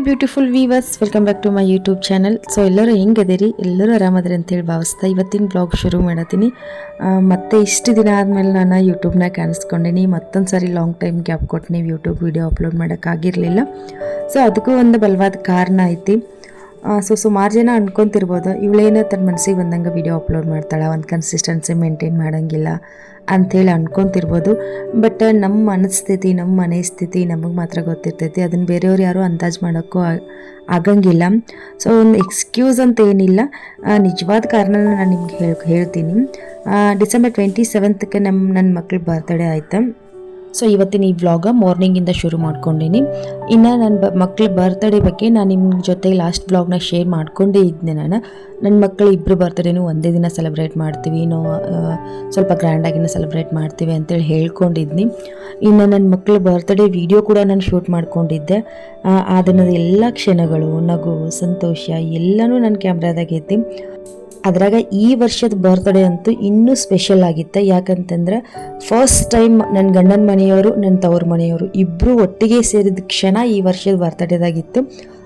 My beautiful viewers welcome back to my YouTube channel so ಎಲ್ಲರೂ ಹೆಂಗದಿರಿ ಎಲ್ಲರೂ ಆರಾಮದ್ರಿ ಅಂತೇಳಿ ಭಾವಿಸ್ತಾ ಇವತ್ತಿನ ಬ್ಲಾಗ್ ಶುರು ಮಾಡತ್ತೀನಿ. ಮತ್ತೆ ಇಷ್ಟು ದಿನ ಆದಮೇಲೆ ನಾನು ಯೂಟ್ಯೂಬ್ನಾಗ ಕಾಣಿಸ್ಕೊಂಡೀನಿ. ಮತ್ತೊಂದು ಸಾರಿ ಲಾಂಗ್ ಟೈಮ್ ಗ್ಯಾಪ್ ಕೊಟ್ಟು ನೀವು ಯೂಟ್ಯೂಬ್ ವೀಡಿಯೋ ಅಪ್ಲೋಡ್ ಮಾಡೋಕ್ಕಾಗಿರಲಿಲ್ಲ. ಸೊ ಅದಕ್ಕೂ ಒಂದು ಬಲವಾದ ಕಾರಣ ಐತಿ. ಸೊ ಸುಮಾರು ಜನ ಅನ್ಕೊಂತಿರ್ಬೋದು, ಇವಳೇನೋ ತನ್ನ ಮನಸ್ಸಿಗೆ ಬಂದಂಗೆ ವೀಡಿಯೋ ಅಪ್ಲೋಡ್ ಮಾಡ್ತಾಳೆ. ಒಂದು ಕನ್ಸಿಸ್ಟೆನ್ಸಿ ಮೇಂಟೈನ್ ಮಾಡೋಂಗಿಲ್ಲ. ಅಂಥೇಳಿ ಅಂದ್ಕೊತಿರ್ಬೋದು ಬಟ್ ನಮ್ಮ ಮನಸ್ಥಿತಿ ನಮ್ಮ ಮನೆ ಸ್ಥಿತಿ ನಮಗೆ ಮಾತ್ರ ಗೊತ್ತಿರ್ತೈತಿ. ಅದನ್ನು ಬೇರೆಯವ್ರು ಯಾರೂ ಅಂದಾಜು ಮಾಡೋಕ್ಕೂ ಆಗಂಗಿಲ್ಲ. ಸೊ ಒಂದು ಎಕ್ಸ್ಕ್ಯೂಸ್ ಅಂತ ಏನಿಲ್ಲ. ನಿಜವಾದ ಕಾರಣನ ನಾನು ನಿಮ್ಗೆ ಹೇಳ್, ಹೇಳ್ತೀನಿ. ಡಿಸೆಂಬರ್ ಟ್ವೆಂಟಿ ಸೆವೆಂತ್ಗೆ ನಮ್ಮ ನನ್ನ ಮಕ್ಳ ಬರ್ತಡೇ ಆಯ್ತು. ಸೊ ಇವತ್ತಿನ ಈ ವ್ಲಾಗ ಮಾರ್ನಿಂಗಿಂದ ಶುರು ಮಾಡ್ಕೊಂಡೀನಿ. ಇನ್ನು ನನ್ನ ಬ ಮಕ್ಳ ಬರ್ತ್ಡೇ ಬಗ್ಗೆ ನಾನು ನಿಮ್ಮ ಜೊತೆ ಲಾಸ್ಟ್ ವ್ಲಾಗ್ನ ಶೇರ್ ಮಾಡ್ಕೊಂಡೇ ಇದ್ದೆ ನಾನು. ನನ್ನ ಮಕ್ಕಳು ಇಬ್ಬರು ಬರ್ತ್ಡೇನೂ ಒಂದೇ ದಿನ ಸೆಲೆಬ್ರೇಟ್ ಮಾಡ್ತೀವಿ. ನೋ ಸ್ವಲ್ಪ ಗ್ರ್ಯಾಂಡಾಗಿನ ಸೆಲೆಬ್ರೇಟ್ ಮಾಡ್ತೀವಿ ಅಂತೇಳಿ ಹೇಳ್ಕೊಂಡಿದ್ನಿ. ಇನ್ನು ನನ್ನ ಮಕ್ಕಳ ಬರ್ತ್ಡೇ ವಿಡಿಯೋ ಕೂಡ ನಾನು ಶೂಟ್ ಮಾಡ್ಕೊಂಡಿದ್ದೆ. ಆ, ದಿನದ ಎಲ್ಲ ಕ್ಷಣಗಳು ನಗು ಸಂತೋಷ ಎಲ್ಲನೂ ನನ್ನ ಕ್ಯಾಮ್ರಾದಾಗ ಐತಿ ಅದ್ರಾಗ ಈ ವರ್ಷದ ಬರ್ತ್ಡೇ ಅಂತೂ ಇನ್ನೂ ಸ್ಪೆಷಲ್ ಆಗಿತ್ತು. ಯಾಕಂತಂದ್ರೆ ಫಸ್ಟ್ ಟೈಮ್ ನನ್ನ ಗಂಡನ ಮನೆಯವರು ನನ್ನ ತವ್ರ ಮನೆಯವರು ಇಬ್ಬರು ಒಟ್ಟಿಗೆ ಸೇರಿದ ಕ್ಷಣ ಈ ವರ್ಷದ ಬರ್ತ್ಡೇದಾಗಿತ್ತು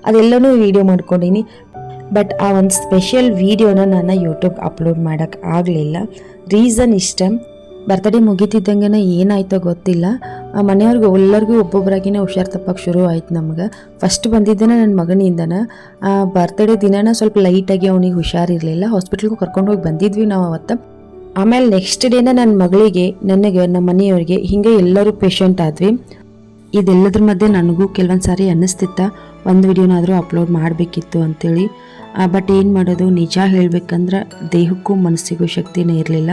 ಅದೆಲ್ಲನೂ ವೀಡಿಯೋ ಮಾಡ್ಕೊಂಡೀನಿ. ಬಟ್ ಆ ಒಂದು ಸ್ಪೆಷಲ್ ವೀಡಿಯೋನ ನಾನು ಯೂಟ್ಯೂಬ್ ಅಪ್ಲೋಡ್ ಮಾಡೋಕ್ಕೆ ಆಗಲಿಲ್ಲ. ರೀಸನ್ ಇಷ್ಟ. ಬರ್ತ್ಡೇ ಮುಗೀತಿದ್ದಂಗೆ ಏನಾಯ್ತೋ ಗೊತ್ತಿಲ್ಲ. ಆ ಮನೆಯವ್ರಿಗೆ ಎಲ್ಲರಿಗೂ ಒಬ್ಬೊಬ್ಬರಾಗಿನೇ ಹುಷಾರು ತಪ್ಪಕ್ಕೆ ಶುರು ಆಯ್ತು ನಮ್ಗೆ. ಫಸ್ಟ್ ಬಂದಿದ್ದೇನೆ ನನ್ನ ಮಗನಿಂದನ. ಆ ಬರ್ತ್ಡೇ ದಿನನ ಸ್ವಲ್ಪ ಲೈಟಾಗಿ ಅವನಿಗೆ ಹುಷಾರಿರಲಿಲ್ಲ ಹಾಸ್ಪಿಟ್ಲ್ಗೂ ಕರ್ಕೊಂಡು ಹೋಗಿ ಬಂದಿದ್ವಿ ನಾವು ಅವತ್ತು. ಆಮೇಲೆ ನೆಕ್ಸ್ಟ್ ಡೇನ ನನ್ನ ಮಗಳಿಗೆ, ನನಗೆ ನಮ್ಮ ಮನೆಯವ್ರಿಗೆ ಹಿಂಗೆ ಎಲ್ಲರೂ ಪೇಷಂಟ್ ಆದ್ವಿ. ಇದೆಲ್ಲದ್ರ ಮಧ್ಯೆ ನನಗೂ ಕೆಲವೊಂದು ಸಾರಿ ಅನ್ನಿಸ್ತಿತ್ತ. ಒಂದು ವಿಡಿಯೋನಾದರೂ ಅಪ್ಲೋಡ್ ಮಾಡಬೇಕಿತ್ತು ಅಂತೇಳಿ. ಬಟ್ ಏನು ಮಾಡೋದು? ನಿಜ ಹೇಳಬೇಕಂದ್ರೆ ದೇಹಕ್ಕೂ ಮನಸ್ಸಿಗೂ ಶಕ್ತಿನೇ ಇರಲಿಲ್ಲ.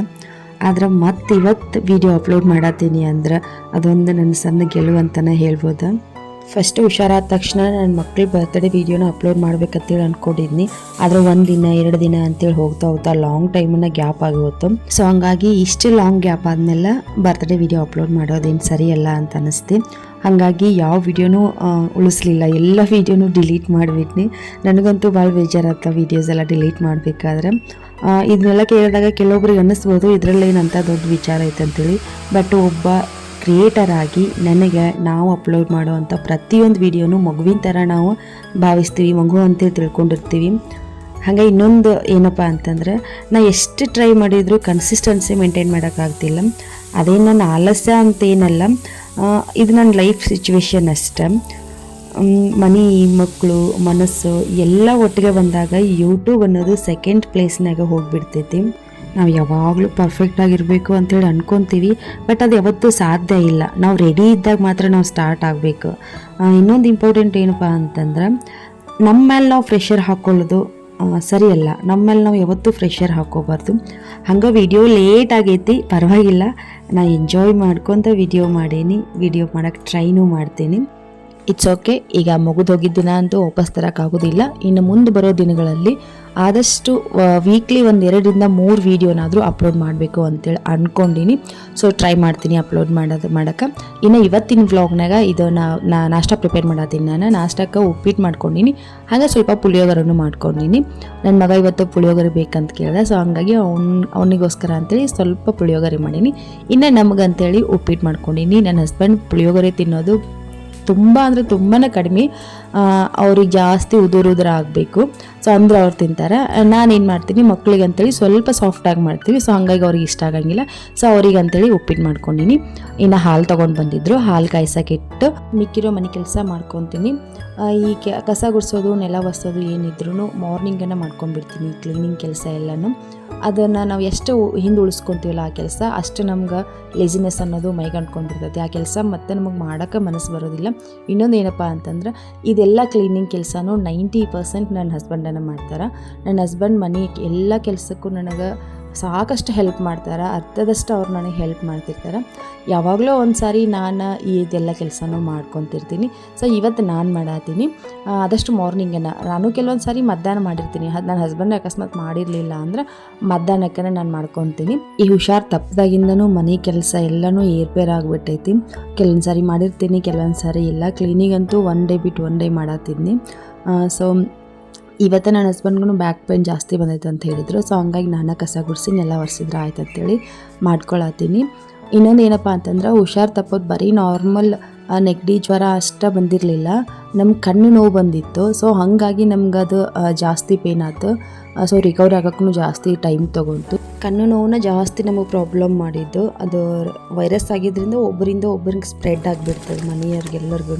ಆದ್ರೆ ಮತ್ತೆ ಇವತ್ತು ವಿಡಿಯೋ ಅಪ್ಲೋಡ್ ಮಾಡತ್ತೀನಿ ಅಂದ್ರೆ ಅದೊಂದು ನನ್ನ ಸಣ್ಣ ಗೆಲುವು ಅಂತಾನೆ ಹೇಳ್ಬೋದು. ಫಸ್ಟ್ ಹುಷಾರಾದ ತಕ್ಷಣ ನನ್ನ ಮಕ್ಳ ಬರ್ತ್ಡೇ ವಿಡಿಯೋನ ಅಪ್ಲೋಡ್ ಮಾಡ್ಬೇಕಂತೇಳಿ ಅನ್ಕೊಂಡಿದ್ನಿ. ಆದ್ರೆ ಒಂದು ದಿನ, ಎರಡು ದಿನ ಅಂತೇಳಿ ಹೋಗ್ತಾ ಹೋಗ್ತಾ ಲಾಂಗ್ ಟೈಮನ್ನ ಗ್ಯಾಪ್ ಆಗಿ ಹೋಯ್ತು ಸೊ ಹಂಗಾಗಿ ಇಷ್ಟು ಲಾಂಗ್ ಗ್ಯಾಪ್ ಆದ್ಮೇಲೆ ಬರ್ತ್ಡೇ ವಿಡಿಯೋ ಅಪ್ಲೋಡ್ ಮಾಡೋದೇನು ಸರಿಯಲ್ಲ ಅಂತ ಅನಿಸ್ತಿ. ಹಾಗಾಗಿ ಯಾವ ವಿಡಿಯೋನೂ ಉಳಿಸ್ಲಿಲ್ಲ. ಎಲ್ಲ ವಿಡಿಯೋನು ಡಿಲೀಟ್ ಮಾಡಿಬಿಟ್ನಿ. ನನಗಂತೂ ಭಾಳ ಬೇಜಾರಾಗ್ತ ವೀಡಿಯೋಸ್ ಎಲ್ಲ ಡಿಲೀಟ್ ಮಾಡಬೇಕಾದ್ರೆ. ಇದನ್ನೆಲ್ಲ ಕೇಳಿದಾಗ ಕೆಲವೊಬ್ರಿಗೆ ಅನ್ನಿಸ್ಬೋದು ಇದರಲ್ಲಿ ಏನಂತ ದೊಡ್ಡ ವಿಚಾರ ಐತೆ ಅಂತೇಳಿ ಬಟ್ ಒಬ್ಬ ಕ್ರಿಯೇಟರ್ ಆಗಿ ನನಗೆ ನಾವು ಅಪ್ಲೋಡ್ ಮಾಡುವಂಥ ಪ್ರತಿಯೊಂದು ವಿಡಿಯೋನು ಮಗುವಿನ ಥರ ನಾವು ಭಾವಿಸ್ತೀವಿ, ಮಗು ಅಂತೇಳಿ ತಿಳ್ಕೊಂಡಿರ್ತೀವಿ. ಹಾಗೆ ಇನ್ನೊಂದು ಏನಪ್ಪ ಅಂತಂದರೆ, ನಾ ಎಷ್ಟು ಟ್ರೈ ಮಾಡಿದರೂ ಕನ್ಸಿಸ್ಟೆನ್ಸಿ ಮೇಂಟೈನ್ ಮಾಡೋಕ್ಕಾಗ್ತಿಲ್ಲ. ಅದೇನು ನನ್ನ ಆಲಸ್ಯ ಅಂತ ಏನಲ್ಲ ಇದು ನನ್ನ ಲೈಫ್ ಸಿಚುವೇಶನ್ ಅಷ್ಟೆ. ಮನೆ ಮಕ್ಕಳು ಮನಸ್ಸು ಎಲ್ಲ ಒಟ್ಟಿಗೆ ಬಂದಾಗ ಯೂಟ್ಯೂಬ್ ಅನ್ನೋದು ಸೆಕೆಂಡ್ ಪ್ಲೇಸ್ನಾಗ ಹೋಗಿಬಿಡ್ತೈತಿ. ನಾವು ಯಾವಾಗಲೂ ಪರ್ಫೆಕ್ಟ್ ಆಗಿರಬೇಕು ಅಂತೇಳಿ ಅನ್ಕೊತೀವಿ ಬಟ್ ಅದು ಯಾವತ್ತೂ ಸಾಧ್ಯ ಇಲ್ಲ. ನಾವು ರೆಡಿ ಇದ್ದಾಗ ಮಾತ್ರ ನಾವು ಸ್ಟಾರ್ಟ್ ಆಗಬೇಕು. ಇನ್ನೊಂದು ಇಂಪಾರ್ಟೆಂಟ್ ಏನಪ್ಪ ಅಂತಂದ್ರೆ ನಮ್ಮ ಮೇಲೆ ನಾವು ಫ್ರೆಷರ್ ಹಾಕ್ಕೊಳ್ಳೋದು ಸರಿಯಲ್ಲ. ನಮ್ಮ ಮೇಲೆ ನಾವು ಯಾವತ್ತೂ ಫ್ರೆಷರ್ ಹಾಕೋಬಾರ್ದು ಹಂಗೆ ವಿಡಿಯೋ ಲೇಟ್ ಆಗೈತಿ, ಪರವಾಗಿಲ್ಲ. ನಾ ಎಂಜಾಯ್ ಮಾಡ್ಕೊತ ವಿಡಿಯೋ ಮಾಡೇನಿ. ವಿಡಿಯೋ ಮಾಡೋಕ್ಕೆ ಟ್ರೈನೂ ಮಾಡ್ತೀನಿ. ಇಟ್ಸ್ ಓಕೆ ಈಗ ಮುಗಿದು ಹೋಗಿದ್ದ ದಿನ ಅಂತೂ ವಾಪಸ್ ತರೋಕ್ಕಾಗೋದಿಲ್ಲ ಇನ್ನು ಮುಂದೆ ಬರೋ ದಿನಗಳಲ್ಲಿ ಆದಷ್ಟು ವೀಕ್ಲಿ ಒಂದು ಎರಡರಿಂದ ಮೂರು ವೀಡಿಯೋನಾದರೂ ಅಪ್ಲೋಡ್ ಮಾಡಬೇಕು ಅಂತೇಳಿ ಅಂದ್ಕೊಂಡಿನಿ ಸೊ ಟ್ರೈ ಮಾಡ್ತೀನಿ ಅಪ್ಲೋಡ್ ಮಾಡೋದು ಮಾಡೋಕ್ಕೆ ಇನ್ನು ಇವತ್ತಿನ ವ್ಲಾಗ್ನಾಗ ಇದು ನಾ ನಾಷ್ಟ ಪ್ರಿಪೇರ್ ಮಾಡತ್ತೀನಿ ನಾನು. ನಾಷ್ಟಕ್ಕೆ ಉಪ್ಪಿಟ್ಟು ಮಾಡ್ಕೊಂಡಿನಿ. ಹಾಗೆ ಸ್ವಲ್ಪ ಪುಳಿಯೋಗರನ್ನು ಮಾಡ್ಕೊಂಡಿನಿ. ನನ್ನ ಮಗ ಇವತ್ತು ಪುಳಿಯೋಗರೆ ಬೇಕಂತ ಕೇಳಿದೆ. ಸೊ ಹಂಗಾಗಿ ಅವ್ನ, ಅವನಿಗೋಸ್ಕರ ಅಂತೇಳಿ ಸ್ವಲ್ಪ ಪುಳಿಯೋಗರೆ ಮಾಡೀನಿ. ಇನ್ನು ನಮಗಂತೇಳಿ ಉಪ್ಪಿಟ್ಟು ಮಾಡ್ಕೊಂಡಿನಿ. ನನ್ನ ಹಸ್ಬೆಂಡ್ ಪುಳಿಯೋಗರೆ ತಿನ್ನೋದು ತುಂಬ ಅಂದರೆ ತುಂಬಾ ಕಡಿಮೆ. ಅವ್ರಿಗೆ ಜಾಸ್ತಿ ಉದುರು ಉದುರ ಆಗಬೇಕು. ಸೊ ಅಂದರೆ ಅವ್ರು ತಿಂತಾರೆ. ನಾನೇನು ಮಾಡ್ತೀನಿ ಮಕ್ಕಳಿಗೆ ಅಂತೇಳಿ ಸ್ವಲ್ಪ ಸಾಫ್ಟಾಗಿ ಮಾಡ್ತೀವಿ. ಸೊ ಹಂಗಾಗಿ ಅವ್ರಿಗೆ ಇಷ್ಟ ಆಗಂಗಿಲ್ಲ. ಸೊ ಅವ್ರಿಗೆ ಅಂತೇಳಿ ಉಪ್ಪಿಟ್ಟು ಮಾಡ್ಕೊಂಡಿನಿ. ಇನ್ನು ಹಾಲು ತೊಗೊಂಡು ಬಂದಿದ್ರು. ಹಾಲು ಕಾಯಿಸೋಕ್ಕಿಟ್ಟು ಮಿಕ್ಕಿರೋ ಮನೆ ಕೆಲಸ ಮಾಡ್ಕೊತೀನಿ. ಈ ಕಸ ಗುಡಿಸೋದು, ನೆಲ ಒರೆಸೋದು ಏನಿದ್ರು ಮಾರ್ನಿಂಗನ್ನು ಮಾಡ್ಕೊಂಡ್ಬಿಡ್ತೀನಿ. ಕ್ಲೀನಿಂಗ್ ಕೆಲಸ ಎಲ್ಲನೂ. ಅದನ್ನು ನಾವು ಎಷ್ಟು ಹಿಂದೆ ಉಳಿಸ್ಕೊತೀವಲ್ಲ ಆ ಕೆಲಸ, ಅಷ್ಟು ನಮ್ಗೆ ಲೇಜಿನೆಸ್ ಅನ್ನೋದು ಮೈಗೆ ಅಂಟ್ಕೊಂಡ್ಬಿಡ್ತೈತಿ ಆ ಕೆಲಸ ಮತ್ತೆ ನಮಗೆ ಮಾಡೋಕ್ಕೆ ಮನಸ್ಸು ಬರೋದಿಲ್ಲ. ಇನ್ನೊಂದು ಏನಪ್ಪ ಅಂತಂದ್ರೆ, ಇದೆಲ್ಲ ಕ್ಲೀನಿಂಗ್ ಕೆಲಸನೂ ನೈಂಟಿ ಪರ್ಸೆಂಟ್ ನನ್ನ ಹಸ್ಬೆಂಡನ್ನು ಮಾಡ್ತಾರೆ. ನನ್ನ ಹಸ್ಬೆಂಡ್ ಮನೆ, ಎಲ್ಲ ಕೆಲಸಕ್ಕೂ ನನಗೆ ಸಾಕಷ್ಟು ಹೆಲ್ಪ್ ಮಾಡ್ತಾರೆ, ಅರ್ಧದಷ್ಟು ಅವ್ರು ನನಗೆ ಹೆಲ್ಪ್ ಮಾಡ್ತಿರ್ತಾರೆ. ಯಾವಾಗಲೂ ಒಂದು ಸಾರಿ ನಾನು ಇದೆಲ್ಲ ಕೆಲಸನೂ ಮಾಡ್ಕೊತಿರ್ತೀನಿ. ಸೊ ಇವತ್ತು ನಾನು ಮಾಡತ್ತೀನಿ ಆದಷ್ಟು ಮಾರ್ನಿಂಗನ್ನು ನಾನು ಕೆಲವೊಂದು ಸಾರಿ ಮಧ್ಯಾಹ್ನ ಮಾಡಿರ್ತೀನಿ. ಅದು ನನ್ನ ಹಸ್ಬೆಂಡ್ ಅಕಸ್ಮಾತ್ ಮಾಡಿರಲಿಲ್ಲ ಅಂದ್ರೆ ಮಧ್ಯಾಹ್ನಕ್ಕೆ ನಾನು ಮಾಡ್ಕೊತೀನಿ. ಈ ಹುಷಾರು ತಪ್ಪದಾಗಿಂದನೂ ಮನೆ ಕೆಲಸ ಎಲ್ಲನೂ ಏರ್ಪೇರ್ ಆಗಿಬಿಟ್ಟೈತಿ. ಕೆಲವೊಂದು ಸಾರಿ ಮಾಡಿರ್ತೀನಿ ಕೆಲವೊಂದು ಸಾರಿ ಇಲ್ಲ ಅಂತೂ ಒನ್ ಡೇ ಬಿಟ್ಟು ಒನ್ ಡೇ ಮಾಡತ್ತೀನಿ ಸೊ ಇವತ್ತು ನನ್ನ ಹಸ್ಬೆಂಡ್ಗೂ ಬ್ಯಾಕ್ ಪೇನ್ ಜಾಸ್ತಿ ಬಂದೈತೆ ಅಂತ ಹೇಳಿದರು. ಸೊ ಹಂಗಾಗಿ ನಾನು ಕಸ ಗುಡಿಸಿ ನೆಲ ಒರೆಸಿದ್ರೆ ಆಯ್ತು ಅಂತೇಳಿ ಮಾಡ್ಕೊಳತ್ತೀನಿ. ಇನ್ನೊಂದು ಏನಪ್ಪ ಅಂತಂದ್ರೆ, ಹುಷಾರು ತಪ್ಪೋದು ಬರೀ ನಾರ್ಮಲ್ ನೆಗಡಿ ಜ್ವರ ಅಷ್ಟೇ ಬಂದಿರಲಿಲ್ಲ. ನಮ್ಮ ಕಣ್ಣು ನೋವು ಬಂದಿತ್ತು. ಸೊ ಹಾಗಾಗಿ ನಮ್ಗೆ ಅದು ಜಾಸ್ತಿ ಪೇನ್ ಆಯ್ತು ಸೊ ರಿಕವರಿ ಆಗೋಕ್ಕೂ ಜಾಸ್ತಿ ಟೈಮ್ ತೊಗೊಂತು. ಕಣ್ಣು ನೋವನ್ನ ಜಾಸ್ತಿ ನಮಗೆ ಪ್ರಾಬ್ಲಮ್ ಮಾಡಿದ್ದು. ಅದು ವೈರಸ್ ಆಗಿದ್ದರಿಂದ ಒಬ್ಬರಿಂದ ಒಬ್ಬರಿಗೆ ಸ್ಪ್ರೆಡ್ ಆಗಿಬಿಡ್ತದೆ ಮನೆಯವ್ರಿಗೆಲ್ಲರಿಗೂ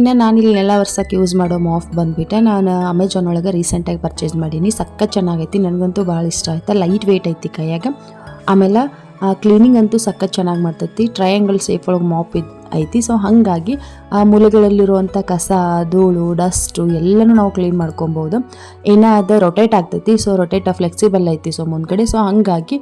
ಇನ್ನು ನಾನಿಲ್ಲಿ ನೆಲ ಒರ್ಸಕ್ಕೆ ಯೂಸ್ ಮಾಡೋ ಮಾಫ್ ಬಂದುಬಿಟ್ಟೆ. ನಾನು ಅಮೆಝಾನ್ ಒಳಗೆ ರೀಸೆಂಟಾಗಿ ಪರ್ಚೇಸ್ ಮಾಡೀನಿ. ಸಕ್ಕ ಚೆನ್ನಾಗೈತಿ. ನನಗಂತೂ ಭಾಳ ಇಷ್ಟ ಆಯ್ತಾ. ಲೈಟ್ ವೆಯ್ಟ್ ಐತಿ ಕೈಯಾಗ. ಆಮೇಲೆ ಕ್ಲೀನಿಂಗ್ ಅಂತೂ ಸಖತ್ ಚೆನ್ನಾಗಿ ಮಾಡ್ತೈತಿ. ಟ್ರಯಾಂಗಲ್ ಸೇಫ್ ಒಳಗೆ ಮಾಪ್ ಇದ್ ಐತಿ. ಸೊ ಹಾಗಾಗಿ ಆ ಮೂಲೆಗಳಲ್ಲಿರುವಂಥ ಕಸ, ಧೂಳು ಡಸ್ಟು ಎಲ್ಲನೂ ನಾವು ಕ್ಲೀನ್ ಮಾಡ್ಕೊಬೋದು. ಏನೋ ಅದು ರೊಟೇಟ್ ಆಗ್ತೈತಿ ಸೊ ರೊಟೇಟ್ ಫ್ಲೆಕ್ಸಿಬಲ್ ಐತಿ. ಸೊ ಮುಂದ್ಗಡೆ. ಸೊ ಹಾಗಾಗಿ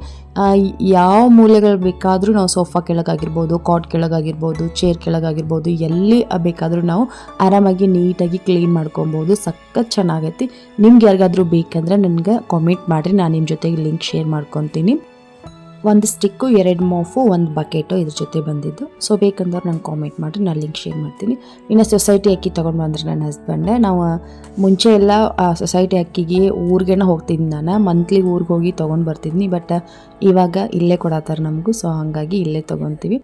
ಯಾವ ಮೂಲೆಗಳು ಬೇಕಾದರೂ ನಾವು ಸೋಫಾ ಕೆಳಗಾಗಿರ್ಬೋದು ಕಾಟ್ ಕೆಳಗಾಗಿರ್ಬೋದು ಚೇರ್ ಕೆಳಗಾಗಿರ್ಬೋದು, ಎಲ್ಲಿ ಬೇಕಾದರೂ ನಾವು ಆರಾಮಾಗಿ ನೀಟಾಗಿ ಕ್ಲೀನ್ ಮಾಡ್ಕೊಬೋದು. ಸಖತ್ ಚೆನ್ನಾಗೈತಿ. ನಿಮ್ಗೆ ಯಾರಿಗಾದರೂ ಬೇಕಂದ್ರೆ ನನಗೆ ಕಾಮೆಂಟ್ ಮಾಡಿರಿ. ನಾನು ನಿಮ್ಮ ಜೊತೆಗೆ ಲಿಂಕ್ ಶೇರ್ ಮಾಡ್ಕೊತೀನಿ. ಒಂದು ಸ್ಟಿಕ್ಕು, ಎರಡು ಮೋಫು, ಒಂದು ಬಕೆಟು ಇದ್ರ ಜೊತೆ ಬಂದಿದ್ದು. ಸೊ ಬೇಕಂದ್ರೆ ನಾನು ಕಾಮೆಂಟ್ ಮಾಡಿ ನಾನು ಲಿಂಕ್ ಶೇರ್ ಮಾಡ್ತೀನಿ. ಇನ್ನು ಸೊಸೈಟಿ ಅಕ್ಕಿ ತೊಗೊಂಡು ಬಂದ್ರೆ ನನ್ನ ಹಸ್ಬೆಂಡೆ ನಾವು ಮುಂಚೆ ಎಲ್ಲ, ಆ ಸೊಸೈಟಿ ಅಕ್ಕಿಗೆ ಊರಿಗೆನ ಹೋಗ್ತಿದ್ದೆ ನಾನು. ಮಂತ್ಲಿ ಊರಿಗೆ ಹೋಗಿ ತೊಗೊಂಡು ಬರ್ತಿದ್ನಿ ಬಟ್ ಇವಾಗ ಇಲ್ಲೇ ಕೊಡತ್ತಾರೆ ನಮಗೂ ಸೊ ಹಾಗಾಗಿ ಇಲ್ಲೇ ತೊಗೊತೀವಿ.